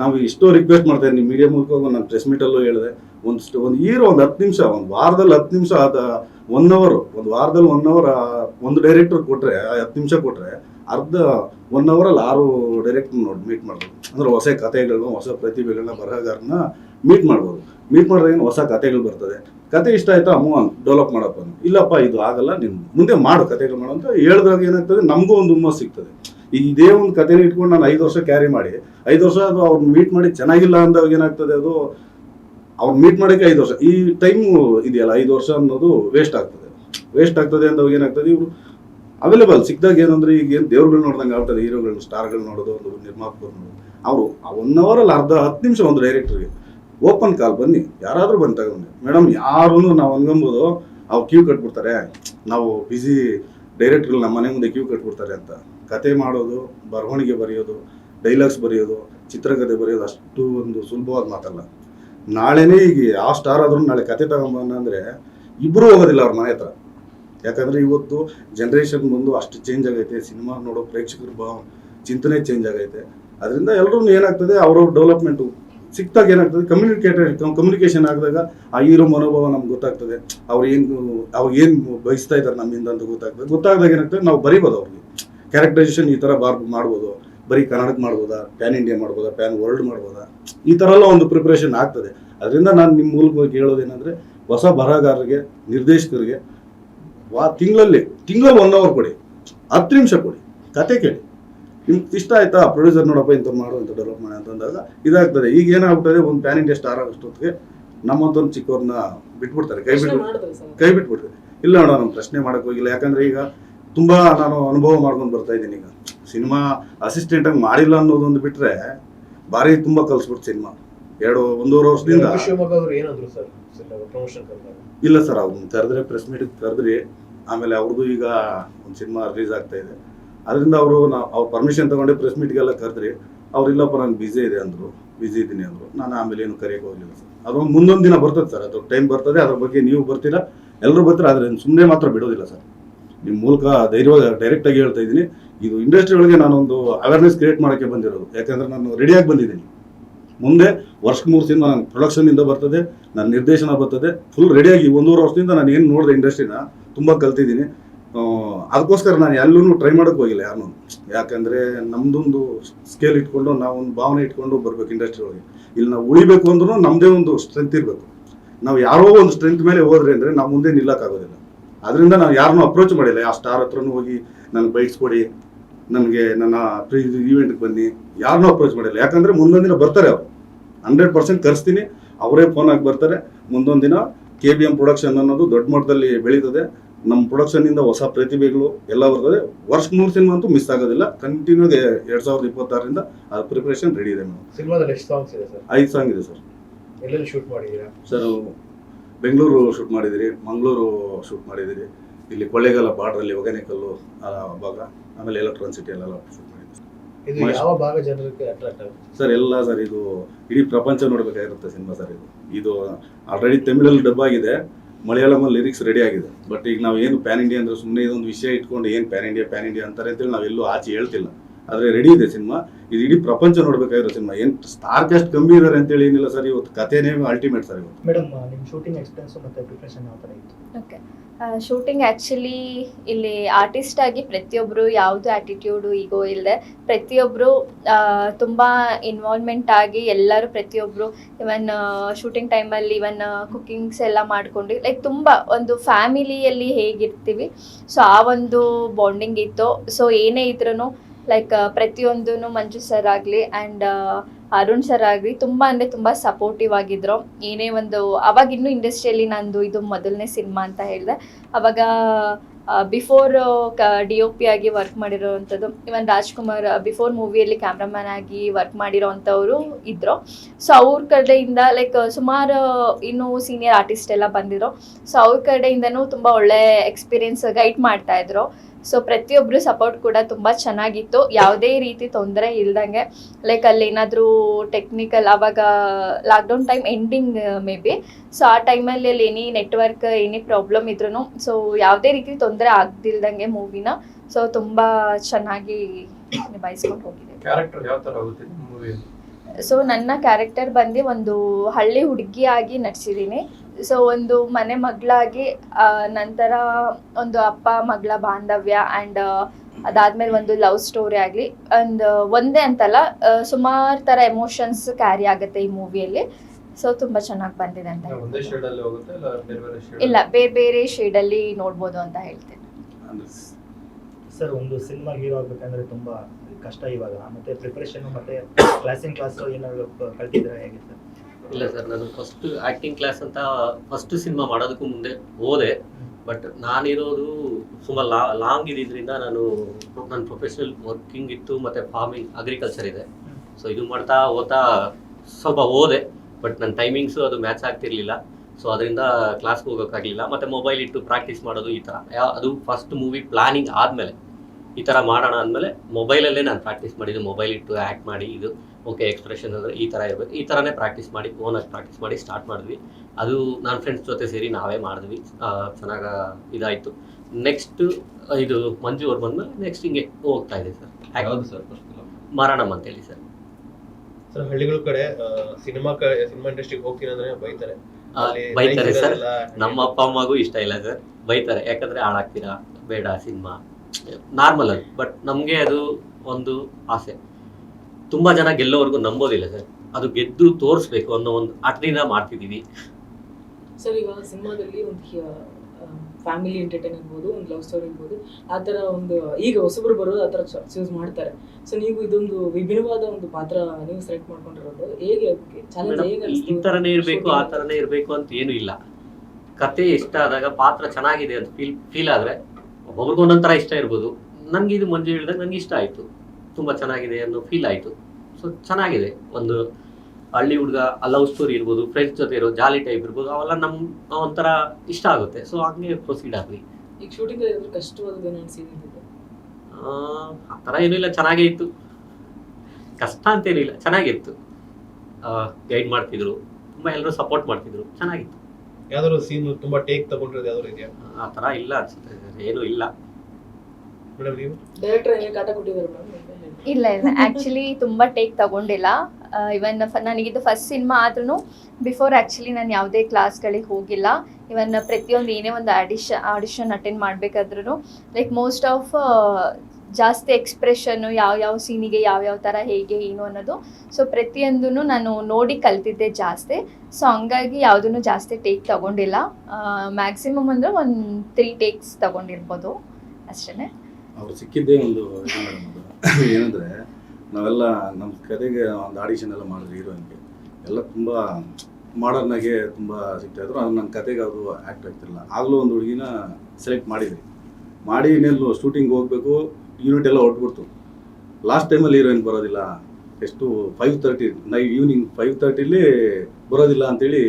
ನಾವು ಇಷ್ಟೋ ರಿಕ್ವೆಸ್ಟ್ ಮಾಡ್ತಾ ಇದ್ದೀನಿ ಮೀಡಿಯಾ ಮೂಲಕ ನಾನು ಪ್ರೆಸ್ ಮೀಟಲ್ಲೂ ಹೇಳಿದೆ. ಒಂದು ಒಂದು ಹೀರೋ ಒಂದು ಹತ್ತು ನಿಮಿಷ, ಒಂದು ವಾರದಲ್ಲಿ ಹತ್ತು ನಿಮಿಷ ಆದ ಒನ್ ಅವರು ಒಂದು ವಾರದಲ್ಲಿ ಒನ್ ಅವರ್ ಒಂದು ಡೈರೆಕ್ಟರ್ ಕೊಟ್ಟರೆ ಹತ್ತು ನಿಮಿಷ ಕೊಟ್ಟರೆ ಅರ್ಧ ಒನ್ ಅವರಲ್ಲಿ ಆರು ಡೈರೆಕ್ಟರ್ ನೋಡಿ ಮೀಟ್ ಮಾಡ್ಬೋದು. ಅಂದ್ರೆ ಹೊಸ ಕಥೆಗಳನ್ನ ಹೊಸ ಪ್ರತಿಭೆಗಳನ್ನ ಬರಹಗಾರನ್ನ ಮೀಟ್ ಮಾಡ್ಬೋದು. ಮೀಟ್ ಮಾಡಿದಾಗ ಹೊಸ ಕಥೆಗಳು ಬರ್ತದೆ. ಕತೆ ಇಷ್ಟ ಆಯ್ತಾ ಅಮ್ಮ ಡೆವಲಪ್ ಮಾಡಪ್ಪ. ಇಲ್ಲಪ್ಪ, ಇದು ಆಗಲ್ಲ ನಿಮ್ಮ ಮುಂದೆ ಮಾಡು ಕತೆಗಳು ಮಾಡು ಅಂತ ಹೇಳಿದಾಗ ಏನಾಗ್ತದೆ, ನಮಗೂ ಒಂದು ಹುಮ್ಮಸ್ ಸಿಗ್ತದೆ. ಇದೇ ಒಂದು ಕತೆನ ಇಟ್ಕೊಂಡು ನಾನು ಐದು ವರ್ಷ ಕ್ಯಾರಿ ಮಾಡಿ, ಐದು ವರ್ಷ ಅದು ಅವ್ರನ್ನ ಮೀಟ್ ಮಾಡಿ ಚೆನ್ನಾಗಿಲ್ಲ ಅಂದಾಗ ಏನಾಗ್ತದೆ ಅದು ಅವ್ರು ಮೀಟ್ ಮಾಡೋಕ್ಕೆ ಐದು ವರ್ಷ, ಈ ಟೈಮು ಇದೆಯಲ್ಲ, ಐದು ವರ್ಷ ಅನ್ನೋದು ವೇಸ್ಟ್ ಆಗ್ತದೆ. ವೇಸ್ಟ್ ಆಗ್ತದೆ ಅಂದಾಗ ಏನಾಗ್ತದೆ, ಇವರು ಅವೈಲೇಬಲ್ ಸಿಕ್ಕಿದಾಗ ಏನಂದ್ರೆ ಈಗ ಏನು ದೇವ್ರುಗಳು ನೋಡ್ದಂಗೆ ಆಗ್ತದೆ, ಹೀರೋಗಳು, ಸ್ಟಾರ್ಗಳು ನೋಡೋದು, ಒಂದು ನಿರ್ಮಾಪಕರು ನೋಡೋದು. ಅವರು ಒನ್ ಅವರಲ್ಲಿ ಅರ್ಧ ಹತ್ತು ನಿಮಿಷ ಒಂದು ಡೈರೆಕ್ಟರ್ಗೆ ಓಪನ್ ಕಾಲ್ ಬನ್ನಿ, ಯಾರಾದರೂ ಬಂದು ತಗೊಂಡು ಮೇಡಮ್ ಯಾರೂ ನಾವು ಅನ್ಕೊಂಬೋದು ಅವ್ರು ಕ್ಯೂ ಕಟ್ಬಿಡ್ತಾರೆ. ನಾವು ಬ್ಯುಸಿ ಡೈರೆಕ್ಟ್ರಲ್ಲಿ ನಮ್ಮ ಮನೆ ಮುಂದೆ ಕ್ಯೂ ಕಟ್ಬಿಡ್ತಾರೆ ಅಂತ. ಕತೆ ಮಾಡೋದು, ಬರವಣಿಗೆ ಬರೆಯೋದು ಡೈಲಾಗ್ಸ್ ಬರೆಯೋದು ಚಿತ್ರಕಥೆ ಬರೆಯೋದು ಅಷ್ಟು ಒಂದು ಸುಲಭವಾದ ಮಾತಲ್ಲ. ನಾಳೆನೇ ಈಗ ಯಾವ ಸ್ಟಾರ್ ಆದ್ರೂ ನಾಳೆ ಕತೆ ತಗೊಂಬಂದ್ರೆ ಇಬ್ಬರೂ ಹೋಗೋದಿಲ್ಲ ಅವ್ರ ಮನೆ ಹತ್ರ. ಯಾಕಂದರೆ ಇವತ್ತು ಜನ್ರೇಷನ್ ಬಂದು ಅಷ್ಟು ಚೇಂಜ್ ಆಗೈತೆ ಸಿನಿಮಾ ನೋಡೋ ಪ್ರೇಕ್ಷಕರ ಭಾವ ಚಿಂತನೆ ಚೇಂಜ್ ಆಗೈತೆ. ಅದರಿಂದ ಎಲ್ಲರೂ ಏನಾಗ್ತದೆ, ಅವ್ರವ್ರ ಡೆವಲಪ್ಮೆಂಟು ಸಿಕ್ತಾಗ ಏನಾಗ್ತದೆ? ಕಮ್ಯುನಿಕೇಟರ್ ಕಮ್ಯುನಿಕೇಶನ್ ಆಗಿದಾಗ ಆ ಇರೋ ಮನೋಭಾವ ನಮ್ಗೆ ಗೊತ್ತಾಗ್ತದೆ. ಅವ್ರು ಏನು ಅವ್ರು ಏನು ಬಯಸ್ತಾ ಇದ್ದಾರೆ ನಮ್ಮಿಂದ ಅಂತ ಗೊತ್ತಾಗ್ತದೆ. ಗೊತ್ತಾಗದಾಗ ಏನಾಗ್ತದೆ? ನಾವು ಬರೀಬೋದು ಅವ್ರಿಗೆ. ಕ್ಯಾರೆಕ್ಟರೈಸೇಷನ್ ಈ ಥರ ಬಾರ್ ಮಾಡ್ಬೋದು. ಬರೀ ಕನ್ನಡಕ್ಕೆ ಮಾಡ್ಬೋದಾ? ಪ್ಯಾನ್ ಇಂಡಿಯಾ ಮಾಡ್ಬೋದಾ? ಪ್ಯಾನ್ ವರ್ಲ್ಡ್ ಮಾಡ್ಬೋದಾ? ಈ ಥರ ಎಲ್ಲ ಒಂದು ಪ್ರಿಪ್ರೇಷನ್ ಆಗ್ತದೆ. ಅದರಿಂದ ನಾನು ನಿಮ್ಮ ಮೂಲಕವಾಗಿ ಹೇಳೋದೇನೆಂದರೆ ಹೊಸ ಬರಹಗಾರರಿಗೆ, ನಿರ್ದೇಶಕರಿಗೆ ವಾ ತಿಂಗಳಲ್ಲಿ ತಿಂಗಳಲ್ಲಿ ಒನ್ ಅವರ್ ಕೊಡಿ. ಹತ್ತು ನಿಮಿಷ ಕೊಡಿ. ಕತೆ ಕೇಳಿ. ನಿಮ್ಗೆ ಇಷ್ಟ ಆಯ್ತಾ? ಪ್ರೊಡ್ಯೂಸರ್ ನೋಡಪ್ಪ ಇಂಥವ್ರು ಮಾಡುವಂಥ ಅಂತ ಡೆವಲಪ್ ಮಾಡಿ ಅಂತಂದಾಗ ಇದಾಗ್ತದೆ. ಈಗ ಏನಾಗ್ತದೆ ಒಂದು ಪ್ಯಾನ್ ಇಂಡಿಯಾ ಸ್ಟಾರ್ ಆಗೋಷ್ಟೊತ್ತಿಗೆ ನಮ್ಮಂತೊಂದು ಚಿಕ್ಕವ್ರನ್ನ ಬಿಟ್ಬಿಡ್ತಾರೆ ಕೈ ಬಿಟ್ಟು ಬಿಟ್ಬಿಡ್ತಾರೆ. ಕೈ ಬಿಟ್ಬಿಡ್ತಾರೆ. ಇಲ್ಲ ನೋಡ ನಾನು ಪ್ರಶ್ನೆ ಮಾಡಕ್ಕೆ ಹೋಗಿಲ್ಲ. ಯಾಕಂದ್ರೆ ಈಗ ತುಂಬಾ ನಾನು ಅನುಭವ ಮಾಡ್ಕೊಂಡು ಬರ್ತಾ ಇದ್ದೀನಿ ಈಗ. ಸಿನಿಮಾ ಅಸಿಸ್ಟೆಂಟ್ ಆಗಿ ಮಾಡಿಲ್ಲ ಅನ್ನೋದೊಂದು ಬಿಟ್ರೆ ಭಾರಿ ತುಂಬಾ ಕಲ್ಸ್ಬಿಡ್ತು ಸಿನಿಮಾ. ಎರಡು ಒಂದೂವರೆ ವರ್ಷದಿಂದ ಇಲ್ಲ ಸರ್ ಅವ್ರನ್ನ ಕರೆದ್ರೆ ಪ್ರೆಸ್ ಮೀಟ್ ಕರೆದ್ರಿ ಆಮೇಲೆ ಅವ್ರದ್ದು ಈಗ ಒಂದು ಸಿನಿಮಾ ರಿಲೀಸ್ ಆಗ್ತಾ ಇದೆ. ಅದರಿಂದ ಅವರು ನಾವು ಅವ್ರ ಪರ್ಮಿಷನ್ ತಗೊಂಡೆ ಪ್ರೆಸ್ ಮೀಟ್ಗೆಲ್ಲ ಕರೆದ್ರಿ. ಅವ್ರು ಇಲ್ಲಪ್ಪ, ನಾನು ಬ್ಯುಸಿ ಇದೆ ಅಂದರು. ಬ್ಯುಸಿ ಇದ್ದೀನಿ ಅಂದರು. ನಾನು ಆಮೇಲೆ ಏನು ಕರೆಯೋಕೆ ಹೋಗಲಿಲ್ಲ ಸರ್. ಅದು ಮುಂದೊಂದು ದಿನ ಬರ್ತದೆ ಸರ್. ಅದು ಟೈಮ್ ಬರ್ತದೆ. ಅದ್ರ ಬಗ್ಗೆ ನೀವು ಬರ್ತೀರಾ? ಎಲ್ಲರೂ ಬರ್ತೀರಾ? ಆದರೆ ಸುಮ್ಮನೆ ಮಾತ್ರ ಬಿಡೋದಿಲ್ಲ ಸರ್. ನಿಮ್ಮ ಮೂಲಕ ಧೈರ್ಯವಾಗಿ ಡೈರೆಕ್ಟಾಗಿ ಹೇಳ್ತಾ ಇದ್ದೀನಿ. ಇದು ಇಂಡಸ್ಟ್ರಿ ಒಳಗೆ ನಾನೊಂದು ಅವೇರ್ನೆಸ್ ಕ್ರಿಯೇಟ್ ಮಾಡೋಕ್ಕೆ ಬಂದಿರೋದು. ಯಾಕಂದ್ರೆ ನಾನು ರೆಡಿಯಾಗಿ ಬಂದಿದ್ದೀನಿ. ಮುಂದೆ ವರ್ಷಕ್ಕೆ ಮೂರು ಸಿನಿಮಾ ನಾನು ಪ್ರೊಡಕ್ಷನಿಂದ ಬರ್ತದೆ. ನನ್ನ ನಿರ್ದೇಶನ ಬರ್ತದೆ. ಫುಲ್ ರೆಡಿಯಾಗಿ ಒಂದೂವರೆ ವರ್ಷದಿಂದ ನಾನು ಏನು ನೋಡಿದೆ ಇಂಡಸ್ಟ್ರಿನ ತುಂಬ ಕಲ್ತಿದ್ದೀನಿ. ಅದಕ್ಕೋಸ್ಕರ ನಾನು ಎಲ್ಲೂ ಟ್ರೈ ಮಾಡೋಕ್ಕೆ ಹೋಗಿಲ್ಲ ಯಾರು ಯಾಕಂದರೆ ನಮ್ಮದೊಂದು ಸ್ಕೇಲ್ ಇಟ್ಕೊಂಡು ನಾವು ಒಂದು ಭಾವನೆ ಇಟ್ಕೊಂಡು ಬರಬೇಕು ಇಂಡಸ್ಟ್ರಿ ಒಳಗೆ. ಇಲ್ಲಿ ನಾವು ಉಳಿಬೇಕು ಅಂದ್ರೂ ನಮ್ಮದೇ ಒಂದು ಸ್ಟ್ರೆಂತ್ ಇರಬೇಕು. ನಾವು ಯಾರೋ ಒಂದು ಸ್ಟ್ರೆಂತ್ ಮೇಲೆ ಹೋದ್ರೆ ಅಂದರೆ ನಾವು ಮುಂದೆ ನಿಲ್ಲಕ್ಕಾಗೋದಿಲ್ಲ. ಅದರಿಂದ ನಾನು ಯಾರನ್ನೂ ಅಪ್ರೋಚ್ ಮಾಡಿಲ್ಲ. ಆ ಸ್ಟಾರ್ ಹತ್ರನೂ ಹೋಗಿ ನನಗೆ ಬೈಕ್ಸ್ ಕೊಡಿ, ನನಗೆ ನನ್ನ ಪ್ರೀ ಈವೆಂಟ್ಗೆ ಬನ್ನಿ ಯಾರನ್ನೂ ಅಪ್ರೋಚ್ ಮಾಡಿಲ್ಲ. ಯಾಕಂದರೆ ಮುಂದೊಂದು ದಿನ ಬರ್ತಾರೆ ಅವರು. ಹಂಡ್ರೆಡ್ ಪರ್ಸೆಂಟ್ ಕರೆಸ್ತೀನಿ, ಅವರೇ ಫೋನ್ ಆಗಿ ಬರ್ತಾರೆ. ಮುಂದೊಂದು ದಿನ ಕೆ ಬಿ ಎಂ ಪ್ರೊಡಕ್ಷನ್ ಅನ್ನೋದು ದೊಡ್ಡ ಮಟ್ಟದಲ್ಲಿ ಬೆಳೀತದೆ. ನಮ್ಮ ಪ್ರೊಡಕ್ಷನಿಂದ ಹೊಸ ಪ್ರತಿಭೆಗಳು ಎಲ್ಲ ಬರ್ತದೆ. ವರ್ಷ ಮೂರು ಸಿನಿಮಾ ಅಂತೂ ಮಿಸ್ ಆಗೋದಿಲ್ಲ. ಕಂಟಿನ್ಯೂ ಎರಡು ಸಾವಿರದ ಇಪ್ಪತ್ತಾರರಿಂದ ಅದು ಪ್ರಿಪ್ರೇಷನ್ ರೆಡಿ ಇದೆ ಮೇಡಮ್. ಸಿನಿಮಾದಲ್ಲಿ ಎಷ್ಟು ಸಾಂಗ್ಸ್ ಇದೆ ಸರ್? ಐದು ಸಾಂಗ್ ಇದೆ ಸರ್. ಎಲ್ಲೆಲ್ಲಿ ಶೂಟ್ ಮಾಡಿದ್ದೀರಾ? ಸರ್ ಬೆಂಗಳೂರು ಶೂಟ್ ಮಾಡಿದಿರಿ ಮಂಗಳೂರು ಶೂಟ್ ಮಾಡಿದಿರಿ ಇಲ್ಲಿ ಕೊಳ್ಳೇಗಾಲ ಬಾರ್ಡ್ರಲ್ಲಿ ಒಗೇನೆಕಲ್ಲು ಆ ಭಾಗ ಆಮೇಲೆ ಎಲೆಕ್ಟ್ರಾನ್ ಸಿಟಿ ಎಲ್ಲ ಶೂಟ್ ಮಾಡಿದ್ವಿ ಇದು ಯಾವ ಭಾಗ ಜನರಿಗೆ ಅಟ್ರಾಕ್ಟ್ ಆಗುತ್ತೆ? ಸರ್ ಎಲ್ಲ ಸರ್ ಇದು ಇಡೀ ಪ್ರಪಂಚ ನೋಡಬೇಕಾಗಿರುತ್ತೆ ಸಿನಿಮಾ ಸರ್ ಇದು. ಇದು ಆಲ್ರೆಡಿ ತಮಿಳಲ್ಲಿ ಡಬ್ ಆಗಿದೆ. ಮಲಯಾಳಮಲ್ಲಿ ಲಿರಿಕ್ಸ್ ರೆಡಿ ಆಗಿದೆ. ಬಟ್ ಈಗ ನಾವು ಏನು ಪ್ಯಾನ್ ಇಂಡಿಯಾ ಅಂದ್ರೆ ಸುಮ್ಮನೆ ಇದೊಂದು ವಿಷಯ ಇಟ್ಕೊಂಡು ಏನು ಪ್ಯಾನ್ ಇಂಡಿಯಾ ಪ್ಯಾನ್ ಇಂಡಿಯಾ ಅಂತಾರೆ ಅಂತೇಳಿ ನಾವೆಲ್ಲೂ ಆಚೆ ಹೇಳ್ತಿಲ್ಲ. ಆದರೆ ರೆಡಿ ಇದೆ ಸಿನಿಮಾ. ಇದು ಇಡೀ ಪ್ರಪಂಚ ನೋಡ್ಬೇಕಾಗಿರೋ ಸಿನಿಮಾ. ಏನು ಸ್ಟಾರ್ ಕಾಸ್ಟ್ ಕಮ್ಮಿ ಇದ್ದಾರೆ ಅಂತೇಳಿ ಏನಿಲ್ಲ ಸರ್ ಇವತ್ತು ಕಥೆನೇ ಅಲ್ಟಿಮೇಟ್ ಸರ್ ಇವತ್ತು. ಮೇಡಮ್ ನಿಮ್ಮ ಶೂಟಿಂಗ್ ಎಕ್ಸ್ಪೀರಿಯನ್ಸ್ ಮತ್ತೆ ಪ್ರಿಪ್ರೇಷನ್ ಯಾವ ಥರ ಇತ್ತು? ಓಕೆ ಶೂಟಿಂಗ್ ಆ್ಯಕ್ಚುಲಿ ಇಲ್ಲಿ ಆರ್ಟಿಸ್ಟ್ ಆಗಿ ಪ್ರತಿಯೊಬ್ಬರು ಯಾವುದು ಆ್ಯಟಿಟ್ಯೂಡು ಈಗೋ ಇಲ್ಲದೆ ಪ್ರತಿಯೊಬ್ಬರು ತುಂಬ ಇನ್ವಾಲ್ವ್ಮೆಂಟ್ ಆಗಿ ಎಲ್ಲರೂ ಪ್ರತಿಯೊಬ್ಬರು ಇವನ್ ಶೂಟಿಂಗ್ ಟೈಮಲ್ಲಿ ಇವನ್ ಕುಕಿಂಗ್ಸ್ ಎಲ್ಲ ಮಾಡ್ಕೊಂಡು ಲೈಕ್ ತುಂಬ ಒಂದು ಫ್ಯಾಮಿಲಿಯಲ್ಲಿ ಹೇಗಿರ್ತೀವಿ. ಸೊ ಆ ಒಂದು ಬಾಂಡಿಂಗ್ ಇತ್ತು. ಸೊ ಏನೇ ಇದ್ರೂ ಲೈಕ್ ಪ್ರತಿಯೊಂದೂ ಮಂಜು ಸರ್ ಆಗಲಿ ಆ್ಯಂಡ್ ಅರುಣ್ ಸರ್ ಆಗಲಿ ತುಂಬ ಅಂದರೆ ತುಂಬ ಸಪೋರ್ಟಿವ್ ಆಗಿದ್ರು. ಏನೇ ಒಂದು, ಅವಾಗ ಇನ್ನೂ ಇಂಡಸ್ಟ್ರಿಯಲ್ಲಿ ನಂದು ಇದು ಮೊದಲನೇ ಸಿನಿಮಾ ಅಂತ ಹೇಳಿದೆ. ಅವಾಗ ಬಿಫೋರ್ ಕ ಡಿ ಒ ಪಿ ಆಗಿ ವರ್ಕ್ ಮಾಡಿರೋವಂಥದ್ದು ಇವನ್ ರಾಜ್ಕುಮಾರ್ ಬಿಫೋರ್ ಮೂವಿಯಲ್ಲಿ ಕ್ಯಾಮ್ರಾಮ್ಯಾನ್ ಆಗಿ ವರ್ಕ್ ಮಾಡಿರೋವಂಥವ್ರು ಇದ್ರು. ಸೊ ಅವ್ರ ಕಡೆಯಿಂದ ಲೈಕ್ ಸುಮಾರು ಇನ್ನೂ ಸೀನಿಯರ್ ಆರ್ಟಿಸ್ಟ್ ಎಲ್ಲ ಬಂದಿದ್ರು. ಸೊ ಅವ್ರ ಕಡೆಯಿಂದನೂ ತುಂಬ ಒಳ್ಳೆ ಎಕ್ಸ್ಪೀರಿಯನ್ಸ್ ಗೈಡ್ ಮಾಡ್ತಾ ಇದ್ರು. ಸೊ ಪ್ರತಿಯೊಬ್ಬರು ಸಪೋರ್ಟ್ ಕೂಡ ತುಂಬ ಚೆನ್ನಾಗಿತ್ತು. ಯಾವುದೇ ರೀತಿ ತೊಂದರೆ ಇಲ್ದಂಗೆ ಲೈಕ್ ಅಲ್ಲಿ ಏನಾದರೂ ಟೆಕ್ನಿಕಲ್ ಅವಾಗ lockdown time ending maybe so ಆ ಟೈಮಲ್ಲಿ ಅಲ್ಲಿ ಎನಿ ನೆಟ್ವರ್ಕ್ ಎನಿ ಪ್ರಾಬ್ಲಮ್ ಇದ್ರೂ ಸೊ ಯಾವುದೇ ರೀತಿ ತೊಂದರೆ ಆಗ್ದಿಲ್ದಂಗೆ ಮೂವಿನ ಸೊ ತುಂಬ ಚೆನ್ನಾಗಿ ನಿಭಾಯಿಸ್ಕೊಂಡು ಹೋಗಿದೆ. ಸೊ ನನ್ನ ಕ್ಯಾರೆಕ್ಟರ್ ಬಂದು ಒಂದು ಹಳ್ಳಿ ಹುಡುಗಿಯಾಗಿ ನಟಿಸಿದ್ದೀನಿ ಸೊ ಒಂದು ಮನೆ ಮಗಳಾಗಿ ಆ, ನಂತರ ಒಂದು ಅಪ್ಪ ಮಗಳ ಬಾಂಧವ್ಯ ಆ್ಯಂಡ್ ಅದಾದ್ಮೇಲೆ ಒಂದು ಲವ್ ಸ್ಟೋರಿ ಆಗಲಿ. ಅಂಡ್ ಒಂದೇ ಅಂತಲ್ಲ ಸುಮಾರು ಥರ ಎಮೋಷನ್ಸ್ ಕ್ಯಾರಿ ಆಗುತ್ತೆ ಈ ಮೂವಿಯಲ್ಲಿ ಸೊ ತುಂಬ ಚೆನ್ನಾಗಿ ಬಂದಿದೆ ಅಂತ ಒಂದೇ ಶೇಡ್ ಅಲ್ಲಿ ಹೋಗುತ್ತೆ ಇಲ್ಲ ಬೇರೆ ಬೇರೆ ಶೇಡ್ ಇಲ್ಲ ಬೇರೆ ಬೇರೆ ಶೇಡಲ್ಲಿ ನೋಡ್ಬೋದು ಅಂತ ಹೇಳ್ತೀನಿ. ಸರ್ ಒಂದು ಸಿನಿಮಾ ಹೀರೋ ಆಗ್ಬೇಕಂದ್ರೆ ತುಂಬಾ ಕಷ್ಟ ಇವಾಗ. ಮತ್ತೆ ಪ್ರಿಪರೇಷನ್ ಮತ್ತೆ ಕ್ಲಾಸಿಂಗ್ ಕ್ಲಾಸ್ ಏನಾದ್ರು ಕಲ್ತಿದ್ರೆ ಹೇಗೆ ಸರ್? ಇಲ್ಲ ಸರ್, ನಾನು ಫಸ್ಟ್ ಆಕ್ಟಿಂಗ್ ಕ್ಲಾಸ್ ಅಂತ ಫಸ್ಟ್ ಸಿನಿಮಾ ಮಾಡೋದಕ್ಕೂ ಮುಂದೆ ಹೋದೆ ಬಟ್ ನಾನಿರೋದು ಸುಮಾರು ಲಾ ಲಾಂಗ್ ಇದ್ದಿದ್ರಿಂದ ನಾನು ನನ್ನ ಪ್ರೊಫೆಷನಲ್ ವರ್ಕಿಂಗ್ ಇತ್ತು, ಮತ್ತು ಫಾರ್ಮಿಂಗ್ ಅಗ್ರಿಕಲ್ಚರ್ ಇದೆ. ಸೊ ಇದು ಮಾಡ್ತಾ ಓದ್ತಾ ಸ್ವಲ್ಪ ಓದೆ ಬಟ್ ನನ್ನ ಟೈಮಿಂಗ್ಸು ಅದು ಮ್ಯಾಚ್ ಆಗ್ತಿರ್ಲಿಲ್ಲ. ಸೊ ಅದರಿಂದ ಕ್ಲಾಸ್ಗೆ ಹೋಗೋಕ್ಕಾಗಲಿಲ್ಲ ಮತ್ತು ಮೊಬೈಲ್ ಇಟ್ಟು ಪ್ರಾಕ್ಟೀಸ್ ಮಾಡೋದು ಈ ಥರ ಅದು ಫಸ್ಟ್ ಮೂವಿ ಪ್ಲಾನಿಂಗ್ ಆದಮೇಲೆ, ಈ ಥರ ಮಾಡೋಣ ಅಂದಮೇಲೆ ಮೊಬೈಲಲ್ಲೇ ನಾನು ಪ್ರಾಕ್ಟೀಸ್ ಮಾಡಿದ್ದು ಮೊಬೈಲ್ ಇಟ್ಟು ಆ್ಯಕ್ಟ್ ಮಾಡಿ ಇದು. ಓಕೆ ಎಕ್ಸ್ಪ್ರೆಷನ್ ಅಂದರೆ ಈ ಥರ ಇರಬೇಕು. ಈ ಥರನೇ ಪ್ರಾಕ್ಟೀಸ್ ಮಾಡಿ ಓನಾಗಿ ಪ್ರಾಕ್ಟೀಸ್ ಮಾಡಿ ಸ್ಟಾರ್ಟ್ ಮಾಡಿದ್ವಿ. ಅದು ನನ್ನ ಫ್ರೆಂಡ್ಸ್ ಜೊತೆ ಸೇರಿ ನಾವೇ ಮಾಡಿದ್ವಿ. ಚೆನ್ನಾಗಿ ಇದಾಯಿತು. ನೆಕ್ಸ್ಟ್ ಇದು ಮಂಜು ಅವ್ರು ಬಂದ್ಮೇಲೆ ನೆಕ್ಸ್ಟ್ ಹಿಂಗೆ ಹೋಗ್ತಾ ಇದೆ ಸರ್ ಯಾವುದು ಸರ್ ಮಾರಣಮ್ಮ ಮಾರಣಮ್ ಅಂತೇಳಿ ಸರ್ ಸರ್ ಹಳ್ಳಿಗಳ ಕಡೆ ಸಿನಿಮಾ ಸಿನಿಮಾ ಇಂಡಸ್ಟ್ರಿಗೆ ಹೋಗ್ತೀನಿ ಅಂದ್ರೆ ಬೈತಾರೆ. ಬೈತಾರೆ ಸರ್ ನಮ್ಮ ಅಪ್ಪ ಅಮ್ಮಗೂ ಇಷ್ಟ ಇಲ್ಲ ಸರ್ ಬೈತಾರೆ. ಯಾಕಂದ್ರೆ ಹಾಳಾಗ್ತೀರಾ? ಬೇಡ ಸಿನಿಮಾ ನಾರ್ಮಲ್ ಅದು. ಬಟ್ ನಮಗೆ ಅದು ಒಂದು ಆಸೆ. ತುಂಬಾ ಜನ ಗೆಲ್ಲೋವರೆಗೂ ನಂಬೋದಿಲ್ಲ ಸರ್. ಅದು ಗೆದ್ದು ತೋರಿಸ್ಬೇಕು ಅನ್ನೋ ಒಂದು ಹಠದಿಂದ ಮಾಡ್ತಿದೀವಿ ಸರ್ ಇವಾಗ ಸಿನಿಮಾದಲ್ಲಿ ಒಂದು ಫ್ಯಾಮಿಲಿ ಎಂಟರ್ಟೈನ್ ಇರ್ಬೋದು ಒಂದು ಲವ್ ಸ್ಟೋರಿ ಇರ್ಬೋದು ಆ ಥರ ಒಂದು ಈಗ ಹೊಸಬ್ರು ಬರೋದು ಆ ಥರ ಚೂಸ್ ಮಾಡ್ತಾರೆ. ಸೊ ನೀವು ಇದೊಂದು ವಿಭಿನ್ನವಾದ ಒಂದು ಪಾತ್ರ ನೀವು ಸೆಲೆಕ್ಟ್ ಮಾಡ್ಕೊಂಡಿರೋದು ಹೇಗೆ ಚಾಲೆಂಜ್ ಈ ಥರನೇ ಇರಬೇಕು ಆ ಥರನೇ ಇರಬೇಕು ಅಂತ ಏನು ಇಲ್ಲ. ಕತೆ ಇಷ್ಟ ಆದಾಗ ಪಾತ್ರ ಚೆನ್ನಾಗಿದೆ ಅಂತ ಫೀಲ್ ಫೀಲ್ ಆದರೆ ಒಬ್ಬೊಬ್ರಿಗೆ ಒಂದೊಂದು ತರ ಇಷ್ಟ ಇರ್ಬೋದು. ನನಗೆ ಇದು ಮಂಜು ಹೇಳಿದಾಗ ನನಗೆ ಇಷ್ಟ ಆಯ್ತು. ತುಂಬಾ ಚೆನ್ನಾಗಿದೆ ಅನ್ನೋ ಫೀಲ್ ಆಯಿತು. ಸೊ ಚೆನ್ನಾಗಿದೆ. ಒಂದು ಹಳ್ಳಿ ಹುಡುಗ ಲವ್ ಸ್ಟೋರಿ ಇರ್ಬೋದು ಫ್ರೆಂಡ್ಸ್ ಜೊತೆ ಇರೋ ಜಾಲಿ ಟೈಪ್ ಇರ್ಬೋದು ಅವೆಲ್ಲ ನಮ್ ಒಂಥರ ಇಷ್ಟ ಆಗುತ್ತೆ. ಸೊ ಹಂಗೆ ಪ್ರೊಸೀಡ್ ಆಗಲಿ. ಈಗ ಶೂಟಿಂಗ್ ಕಷ್ಟ ಆ ಥರ ಏನೂ ಇಲ್ಲ. ಚೆನ್ನಾಗೇ ಇತ್ತು. ಕಷ್ಟ ಅಂತೇನಿಲ್ಲ ಚೆನ್ನಾಗಿತ್ತು. ಗೈಡ್ ಮಾಡ್ತಿದ್ರು. ತುಂಬ ಎಲ್ಲರೂ ಸಪೋರ್ಟ್ ಮಾಡ್ತಿದ್ರು. ಚೆನ್ನಾಗಿತ್ತು. ಯಾವ್ದಾದ್ರು ಸೀನ್ ತುಂಬಾ ಟೇಕ್ ತಗೊಂಡಿರೋದು ಯಾವ್ದಾದ್ರು ಇದೆಯಾ? ಆ ಥರ ಇಲ್ಲ ಅನ್ಸುತ್ತೆ. ಏನೂ ಇಲ್ಲ. ಮೇಡಮ್ ನೀವು? ಡೈರೆಕ್ಟರ್ ಏನು ಕಾಟ ಕೊಟ್ಟಿದ್ದಾರೆ ಮೇಡಮ್. ಇಲ್ಲ ಇಲ್ಲ. ಆ್ಯಕ್ಚುಲಿ ತುಂಬ ಟೇಕ್ ತಗೊಂಡಿಲ್ಲ. ಇವನ್ ನನಗಿದು ಫಸ್ಟ್ ಸಿನಿಮಾ ಆದ್ರೂ ಬಿಫೋರ್ ಆ್ಯಕ್ಚುಲಿ ನಾನು ಯಾವುದೇ ಕ್ಲಾಸ್ಗಳಿಗೆ ಹೋಗಿಲ್ಲ. ಇವನ್ ಪ್ರತಿಯೊಂದು ಏನೇ ಒಂದು ಆಡಿಷ ಆಡಿಷನ್ ಅಟೆಂಡ್ ಮಾಡಬೇಕಾದ್ರೂ ಲೈಕ್ ಮೋಸ್ಟ್ ಆಫ್ ಜಾಸ್ತಿ ಎಕ್ಸ್ಪ್ರೆಷನ್ನು ಯಾವ ಯಾವ ಸೀನಿಗೆ ಯಾವ್ಯಾವ ಥರ ಹೇಗೆ, ಏನು ಅನ್ನೋದು. ಸೊ ಪ್ರತಿಯೊಂದೂ ನಾನು ನೋಡಿ ಕಲ್ತಿದ್ದೆ ಜಾಸ್ತಿ. ಸೊ ಹಂಗಾಗಿ ಯಾವುದನ್ನು ಜಾಸ್ತಿ ಟೇಕ್ ತಗೊಂಡಿಲ್ಲ. ಮ್ಯಾಕ್ಸಿಮಮ್ ಅಂದರೆ ಒಂದು ತ್ರೀ ಟೇಕ್ಸ್ ತಗೊಂಡಿರ್ಬೋದು. ಅಷ್ಟೇ ಅವ್ರು ಸಿಕ್ಕಿದ್ದೇ ಒಂದು ಏನಂದರೆ, ನಾವೆಲ್ಲ ನಮ್ಮ ಕತೆಗೆ ಒಂದು ಆಡಿಷನ್ ಎಲ್ಲ ಮಾಡಿದ್ರು ಹೀರೋಯಿನ್ಗೆ. ಎಲ್ಲ ತುಂಬ ಮಾಡರ್ನಾಗೆ ತುಂಬ ಸಿಗ್ತಾಯಿದ್ರು ಅದು ನನ್ನ ಕತೆಗೆ ಅದು ಆ್ಯಕ್ಟ್ ಆಗ್ತಿರಲಿಲ್ಲ. ಆಗಲೂ ಒಂದು ಹುಡುಗಿನ ಸೆಲೆಕ್ಟ್ ಮಾಡಿದ್ವಿ. ಮಾಡಿ ಇನ್ನೆಲ್ಲೂ ಶೂಟಿಂಗ್ ಹೋಗಬೇಕು ಯೂನಿಟ್ ಎಲ್ಲ ಹೊಟ್ಬಿಡ್ತು ಲಾಸ್ಟ್ ಟೈಮಲ್ಲಿ ಹೀರೋಯಿನ್ ಬರೋದಿಲ್ಲ. ಎಷ್ಟು ಫೈವ್ ತರ್ಟಿ ನೈ ಈವ್ನಿಂಗ್ ಫೈವ್ ತರ್ಟಿಲಿ ಬರೋದಿಲ್ಲ ಅಂತೇಳಿ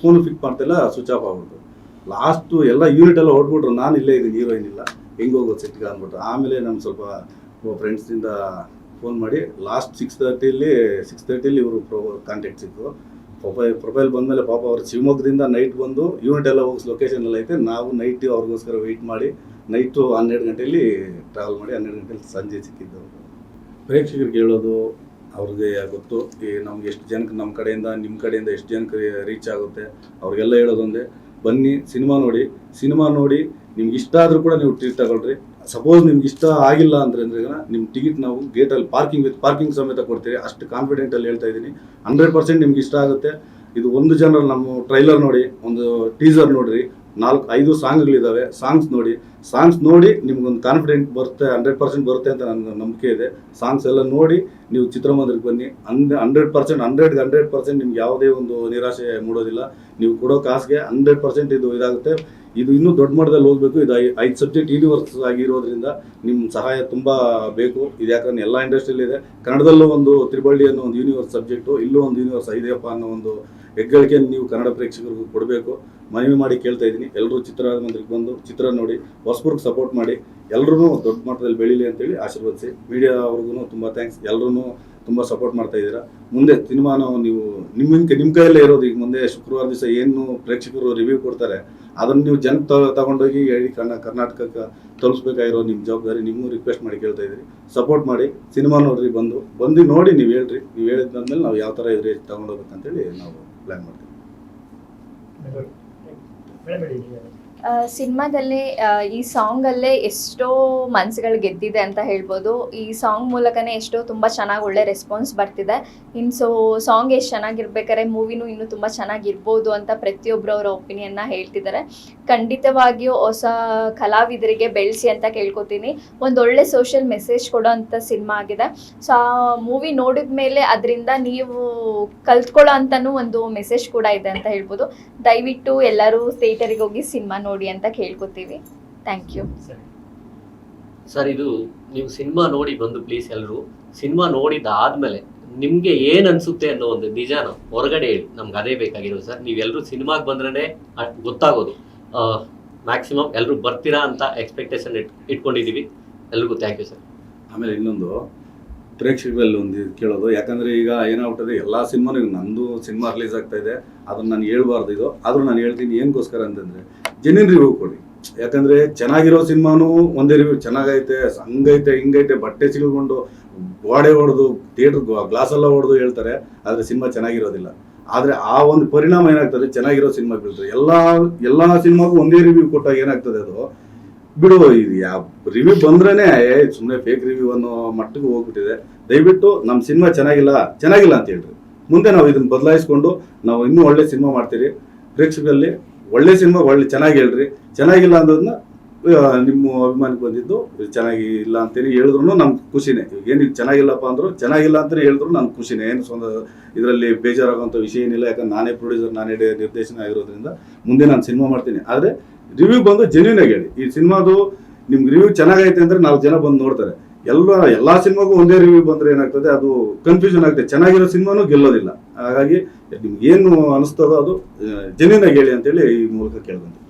ಫೋನ್ ಫಿಕ್ ಮಾಡ್ತಿಲ್ಲ ಸ್ವಿಚ್ ಆಫ್ ಆಗ್ಬಿಡ್ತು. ಲಾಸ್ಟು ಎಲ್ಲ ಯೂನಿಟ್ ಎಲ್ಲ ಹೊಟ್ಬಿಟ್ರು ನಾನು ಇಲ್ಲೇ ಇದ್ದೀನಿ ಹೀರೋಯಿನ್ ಇಲ್ಲ. ಹೆಂಗೆ ಹೋಗೋದು ಸಿಟ್ಟಿಗೆ ಅಂದ್ಬಿಟ್ರು. ಆಮೇಲೆ ನಮ್ಮ ಸ್ವಲ್ಪ ಫ್ರೆಂಡ್ಸಿಂದ ಫೋನ್ ಮಾಡಿ ಲಾಸ್ಟ್ ಸಿಕ್ಸ್ ತರ್ಟಿಲಿ ಸಿಕ್ಸ್ ತರ್ಟಿಲಿ ಇವರು ಪ್ರೊ ಕಾಂಟ್ಯಾಕ್ಟ್ ಸಿಕ್ಕರು ಪ್ರೊಫೈಲ್ ಪ್ರೊಫೈಲ್ ಬಂದಮೇಲೆ ಪಾಪ ಅವ್ರು ಶಿವಮೊಗ್ಗದಿಂದ ನೈಟ್ ಬಂದು ಯೂನಿಟ್ ಎಲ್ಲ ಹೋಗಿ ಲೊಕೇಶನ್ ಎಲ್ಲ ಐತೆ. ನಾವು ನೈಟ್ ಅವ್ರಿಗೋಸ್ಕರ ವೆಯ್ಟ್ ಮಾಡಿ ನೈಟು ಹನ್ನೆರಡು ಗಂಟೆಯಲ್ಲಿ ಟ್ರಾವೆಲ್ ಮಾಡಿ ಹನ್ನೆರಡು ಗಂಟೆಯಲ್ಲಿ ಸಂಜೆ ಸಿಕ್ಕಿದ್ದು ಪ್ರೇಕ್ಷಕರಿಗೆ ಹೇಳೋದು ಅವ್ರಿಗೆ ಗೊತ್ತು. ಈ ನಮ್ಗೆ ಎಷ್ಟು ಜನಕ್ಕೆ ನಮ್ಮ ಕಡೆಯಿಂದ ನಿಮ್ಮ ಕಡೆಯಿಂದ ಎಷ್ಟು ಜನಕ್ಕೆ ರೀಚ್ ಆಗುತ್ತೆ, ಅವ್ರಿಗೆಲ್ಲ ಹೇಳೋದೊಂದೇ ಬನ್ನಿ, ಸಿನಿಮಾ ನೋಡಿ. ಸಿನಿಮಾ ನೋಡಿ ನಿಮ್ಗೆ ಇಷ್ಟ ಆದರೂ ಕೂಡ ನೀವು ಟಿಕೆಟ್ ತಗೊಳ್ರಿ. ಸಪೋಸ್ ನಿಮ್ಗೆ ಇಷ್ಟ ಆಗಿಲ್ಲ ಅಂದ್ರೆ ನಿಮ್ಮ ಟಿಕೆಟ್ ನಾವು ಗೇಟಲ್ಲಿ ಪಾರ್ಕಿಂಗ್ ವಿತ್ ಪಾರ್ಕಿಂಗ್ ಸಮೇತ ಕೊಡ್ತೀವಿ. ಅಷ್ಟು ಕಾನ್ಫಿಡೆಂಟಲ್ಲಿ ಹೇಳ್ತಾ ಇದ್ದೀನಿ. ಹಂಡ್ರೆಡ್ ಪರ್ಸೆಂಟ್ ನಿಮ್ಗೆ ಇಷ್ಟ ಆಗುತ್ತೆ. ಇದು ಒಂದು ಜನರಲ್ ನಮ್ಮ ಟ್ರೈಲರ್ ನೋಡಿ, ಒಂದು ಟೀಸರ್ ನೋಡ್ರಿ. ನಾಲ್ಕು, ಐದು ಸಾಂಗ್ಗಳಿದ್ದಾವೆ ಸಾಂಗ್ಸ್ ನೋಡಿ. ಸಾಂಗ್ಸ್ ನೋಡಿ ನಿಮ್ಗೊಂದು ಕಾನ್ಫಿಡೆಂಟ್ ಬರುತ್ತೆ ಹಂಡ್ರೆಡ್ ಪರ್ಸೆಂಟ್ ಬರುತ್ತೆ ಅಂತ ನನ್ನ ನಂಬಿಕೆ ಇದೆ. ಸಾಂಗ್ಸ್ ಎಲ್ಲ ನೋಡಿ ನೀವು ಚಿತ್ರಮಂದಿರಕ್ಕೆ ಬನ್ನಿ. ಅಂದ್ರೆ ಹಂಡ್ರೆಡ್ ಪರ್ಸೆಂಟ್ ಹಂಡ್ರೆಡ್ಗೆ ಹಂಡ್ರೆಡ್ ಪರ್ಸೆಂಟ್ ನಿಮ್ಗೆ ಯಾವುದೇ ಒಂದು ನಿರಾಶೆ ಮೂಡೋದಿಲ್ಲ. ನೀವು ಕೊಡೋ ಕಾಸಿಗೆ ಹಂಡ್ರೆಡ್ ಪರ್ಸೆಂಟ್ ಇದು ಇದಾಗುತ್ತೆ. ಇದು ಇನ್ನೂ ದೊಡ್ಡ ಮಟ್ಟದಲ್ಲಿ ಹೋಗಬೇಕು. ಇದು ಐದು ಸಬ್ಜೆಕ್ಟ್ ಯೂನಿವರ್ಸ್ ಆಗಿರೋದ್ರಿಂದ ನಿಮ್ಮ ಸಹಾಯ ತುಂಬ ಬೇಕು. ಇದು ಯಾಕಂದ್ರೆ ಎಲ್ಲ ಇಂಡಸ್ಟ್ರಿಯಲ್ಲಿ ಇದೆ. ಕನ್ನಡದಲ್ಲೂ ಒಂದು ತ್ರಿಬಳ್ಳಿ ಅನ್ನೋ ಒಂದು ಯೂನಿವರ್ಸ್ ಸಬ್ಜೆಕ್ಟು ಇಲ್ಲೂ ಒಂದು ಯೂನಿವರ್ಸ್ ಇದೆಯಪ್ಪ ಅನ್ನೋ ಒಂದು ಹೆಗ್ಗಳಿಕೆಯನ್ನು ನೀವು ಕನ್ನಡ ಪ್ರೇಕ್ಷಕರಿಗೂ ಕೊಡಬೇಕು. ಮನವಿ ಮಾಡಿ ಕೇಳ್ತಾ ಇದ್ದೀನಿ. ಎಲ್ಲರೂ ಚಿತ್ರಮಂದಿರಕ್ಕೆ ಬಂದು ಚಿತ್ರ ನೋಡಿ, ಹೊಸಬರ್ಗೆ ಸಪೋರ್ಟ್ ಮಾಡಿ ಎಲ್ಲರೂ ದೊಡ್ಡ ಮಟ್ಟದಲ್ಲಿ ಬೆಳೀಲಿ ಅಂತೇಳಿ ಆಶೀರ್ವದಿಸಿ. ಮೀಡಿಯಾ ಅವ್ರಿಗೂ ತುಂಬ ಥ್ಯಾಂಕ್ಸ್ ಎಲ್ಲರೂ ತುಂಬ ಸಪೋರ್ಟ್ ಮಾಡ್ತಾ ಇದ್ದೀರಾ. ಮುಂದೆ ಸಿನಿಮಾನ ನೀವು ನಿಮ್ಮ ನಿಮ್ಮ ಕೈಯಲ್ಲೇ ಇರೋದು. ಈಗ ಮುಂದೆ ಶುಕ್ರವಾರ ದಿವಸ ಏನು ಪ್ರೇಕ್ಷಕರು ರಿವ್ಯೂ ಕೊಡ್ತಾರೆ ಅದನ್ನು ನೀವು ಜನ ತಗೊಂಡೋಗಿ ಹೇಳಿ ಕನ್ನ ಕರ್ನಾಟಕಕ್ಕೆ ತಲುಪಿಸ್ಬೇಕಾಗಿರೋ ನಿಮ್ಮ ಜವಾಬ್ದಾರಿ ನಿಮಗೂ ರಿಕ್ವೆಸ್ಟ್ ಮಾಡಿ ಕೇಳ್ತಾ ಇದ್ದೀರಿ ಸಪೋರ್ಟ್ ಮಾಡಿ ಸಿನಿಮಾ ನೋಡ್ರಿ ಬಂದು ಬಂದು ನೋಡಿ ನೀವು ಹೇಳ್ರಿ ನೀವು ಹೇಳಿದ್ಮೇಲೆ ನಾವು ಯಾವ ಥರ ಇದ್ರಿ ತಗೊಂಡೋಗ್ಬೇಕಂತೇಳಿ ನಾವು ಪ್ಲ್ಯಾನ್ ಮಾಡ್ತೀವಿ ಹೇಳಿ. ಸಿನಿಮಾದಲ್ಲಿ ಈ ಸಾಂಗಲ್ಲೇ ಎಷ್ಟೋ ಮನ್ಸುಗಳು ಗೆದ್ದಿದೆ ಅಂತ ಹೇಳ್ಬೋದು. ಈ ಸಾಂಗ್ ಮೂಲಕನೇ ಎಷ್ಟೋ ತುಂಬ ಚೆನ್ನಾಗಿ ಒಳ್ಳೆ ರೆಸ್ಪಾನ್ಸ್ ಬರ್ತಿದೆ. ಇನ್ ಸೊ ಸಾಂಗ್ ಎಷ್ಟು ಚೆನ್ನಾಗಿರ್ಬೇಕಾದ್ರೆ ಮೂವಿನೂ ಇನ್ನೂ ತುಂಬ ಚೆನ್ನಾಗಿರ್ಬೋದು ಅಂತ ಪ್ರತಿಯೊಬ್ಬರು ಅವರ ಒಪಿನಿಯನ್ನ ಹೇಳ್ತಿದ್ದಾರೆ. ಖಂಡಿತವಾಗಿಯೂ ಹೊಸ ಕಲಾವಿದರಿಗೆ ಬೆಳೆಸಿ ಅಂತ ಕೇಳ್ಕೊತೀನಿ. ಒಂದು ಒಳ್ಳೆ ಸೋಷಿಯಲ್ ಮೆಸೇಜ್ ಕೊಡೋ ಅಂತ ಸಿನಿಮಾ ಆಗಿದೆ. ಸೊ ಆ ಮೂವಿ ನೋಡಿದ ಮೇಲೆ ಅದರಿಂದ ನೀವು ಕಲ್ತ್ಕೊಳ್ಳೋ ಅಂತನೂ ಒಂದು ಮೆಸೇಜ್ ಕೂಡ ಇದೆ ಅಂತ ಹೇಳ್ಬೋದು. ದಯವಿಟ್ಟು ಎಲ್ಲರೂ ಥಿಯೇಟರಿಗೆ ಹೋಗಿ ಸಿನಿಮಾ ನೋಡಿ. ಅಂತ ಕೇಳ್ಕೊತೀವಿ. Thank you sir. ಇದು ನೀವು ಸಿನಿಮಾ ನೋಡಿ ಬಂದು ಪ್ಲೀಸ್ ಎಲ್ಲರೂ ಸಿನಿಮಾ ನೋಡಿದಾದ್ಮೇಲೆ ನಿಮ್ಗೆ ಏನ್ ಅನ್ಸುತ್ತೆ ಅನ್ನೋ ಒಂದು ನಿಜಾನ ಹೊರಗಡೆ ಹೇಳಿ. ನಮ್ಗೆ ಅದೇ ಬೇಕಾಗಿರೋದು ಸರ್. ನೀವೆಲ್ಲರೂ ಸಿನಿಮಾಗೆ ಬಂದ್ರೆ ಗೊತ್ತಾಗೋದು. ಮ್ಯಾಕ್ಸಿಮಮ್ ಎಲ್ಲರೂ ಬರ್ತೀರಾ ಅಂತ ಎಕ್ಸ್ಪೆಕ್ಟೇಷನ್ ಇಟ್ ಇಟ್ಕೊಂಡಿದ್ದೀವಿ ಎಲ್ರಿಗೂ ಥ್ಯಾಂಕ್ ಯು ಸರ್ ಆಮೇಲೆ ಇನ್ನೊಂದು ಪ್ರೇಕ್ಷಕರಲ್ಲಿ ಒಂದು ಇದು ಕೇಳೋದು. ಯಾಕಂದ್ರೆ ಈಗ ಏನಾಗ್ಬಿಟ್ಟದೆ ಎಲ್ಲ ಸಿನಿಮಾನು ನಂದು ಸಿನಿಮಾ ರಿಲೀಸ್ ಆಗ್ತಾ ಇದೆ. ಅದನ್ನ ನಾನು ಹೇಳ್ಬಾರ್ದು ಇದು. ಆದ್ರೂ ನಾನು ಹೇಳ್ತೀನಿ ಏನಕ್ಕೋಸ್ಕರ ಅಂತಂದ್ರೆ ಜೆನ್ಯೂನ್ ರಿವ್ಯೂ ಕೊಡಿ ಯಾಕಂದ್ರೆ ಚೆನ್ನಾಗಿರೋ ಸಿನಿಮಾನು ಒಂದೇ ರಿವ್ಯೂ ಚೆನ್ನಾಗೈತೆ, ಹಂಗೈತೆ, ಹಿಂಗೈತೆ, ಬಟ್ಟೆ ಸಿಲ್ಕೊಂಡು ಗೋಡೆ ಹೊಡೆದು ಥಿಯೇಟರ್ ಗ್ಲಾಸ್ ಎಲ್ಲ ಹೊಡೆದು ಹೇಳ್ತಾರೆ, ಆದ್ರೆ ಸಿನಿಮಾ ಚೆನ್ನಾಗಿರೋದಿಲ್ಲ. ಆದ್ರೆ ಆ ಒಂದು ಪರಿಣಾಮ ಏನಾಗ್ತದೆ? ಚೆನ್ನಾಗಿರೋ ಸಿನಿಮಾ ಬೀಳ್ತದೆ. ಎಲ್ಲಾ ಎಲ್ಲಾ ಸಿನಿಮಾಗೂ ಒಂದೇ ರಿವ್ಯೂ ಕೊಟ್ಟಾಗ ಏನಾಗ್ತದೆ ಅದು? ಬಿಡು, ಇದು ಯಾವ ರಿವ್ಯೂ ಬಂದ್ರೇನೆ ಸುಮ್ಮನೆ ಫೇಕ್ ರಿವ್ಯೂ ಅನ್ನೋ ಮಟ್ಟಿಗೆ ಹೋಗ್ಬಿಟ್ಟಿದೆ. ದಯವಿಟ್ಟು ನಮ್ಮ ಸಿನಿಮಾ ಚೆನ್ನಾಗಿಲ್ಲ ಚೆನ್ನಾಗಿಲ್ಲ ಅಂತ ಹೇಳ್ರಿ. ಮುಂದೆ ನಾವು ಇದನ್ನ ಬದಲಾಯಿಸ್ಕೊಂಡು ನಾವು ಇನ್ನೂ ಒಳ್ಳೆ ಸಿನಿಮಾ ಮಾಡ್ತೀರಿ. ಪ್ರೇಕ್ಷಕರಲ್ಲಿ ಒಳ್ಳೆ ಸಿನಿಮಾ, ಒಳ್ಳೆ ಚೆನ್ನಾಗಿ ಹೇಳ್ರಿ. ಚೆನ್ನಾಗಿಲ್ಲ ಅನ್ನೋದನ್ನ ನಿಮ್ಮ ಅಭಿಮಾನಕ್ಕೆ ಬಂದಿದ್ದು ಚೆನ್ನಾಗಿ ಇಲ್ಲ ಅಂತೇಳಿ ಹೇಳಿದ್ರು ನಮ್ಗೆ ಖುಷಿನೇ. ಏನು ಚೆನ್ನಾಗಿಲ್ಲಪ್ಪ ಅಂದ್ರು, ಚೆನ್ನಾಗಿಲ್ಲ ಅಂತಲೇ ಹೇಳಿದ್ರು ನಮ್ಗೆ ಖುಷಿನೇ. ಏನು ಸ್ವಂತ ಇದರಲ್ಲಿ ಬೇಜಾರಾಗುವಂಥ ವಿಷಯ ಏನಿಲ್ಲ, ಯಾಕಂದ್ರೆ ನಾನೇ ಪ್ರೊಡ್ಯೂಸರ್ ನಾನೇ ನಿರ್ದೇಶನ ಆಗಿರೋದ್ರಿಂದ ಮುಂದೆ ನಾನು ಸಿನಿಮಾ ಮಾಡ್ತೀನಿ. ಆದರೆ ರಿವ್ಯೂ ಬಂದು ಜೆನ್ಯೂನ್ ಆಗಿ ಹೇಳಿ. ಈ ಸಿನಿಮಾದು ನಿಮ್ಗೆ ರಿವ್ಯೂ ಚೆನ್ನಾಗೈತೆ ಅಂದರೆ ನಾಲ್ಕು ಜನ ಬಂದು ನೋಡ್ತಾರೆ. ಎಲ್ಲ, ಎಲ್ಲಾ ಸಿನಿಮಾಗೂ ಒಂದೇ ರಿವ್ಯೂ ಬಂದ್ರೆ ಏನಾಗ್ತದೆ, ಅದು ಕನ್ಫ್ಯೂಷನ್ ಆಗುತ್ತೆ ಚೆನ್ನಾಗಿರೋ ಸಿನಿಮಾನೂ ಗೆಲ್ಲೋದಿಲ್ಲ. ಹಾಗಾಗಿ ನಿಮ್ಗೆ ಏನು ಅನಿಸ್ತದೋ ಅದು ಜನಿನಾಗ್ ಹೇಳಿ ಅಂತ ಹೇಳಿ ಅಂತೇಳಿ ಈ ಮೂಲಕ ಕೇಳ್ದಂತೆ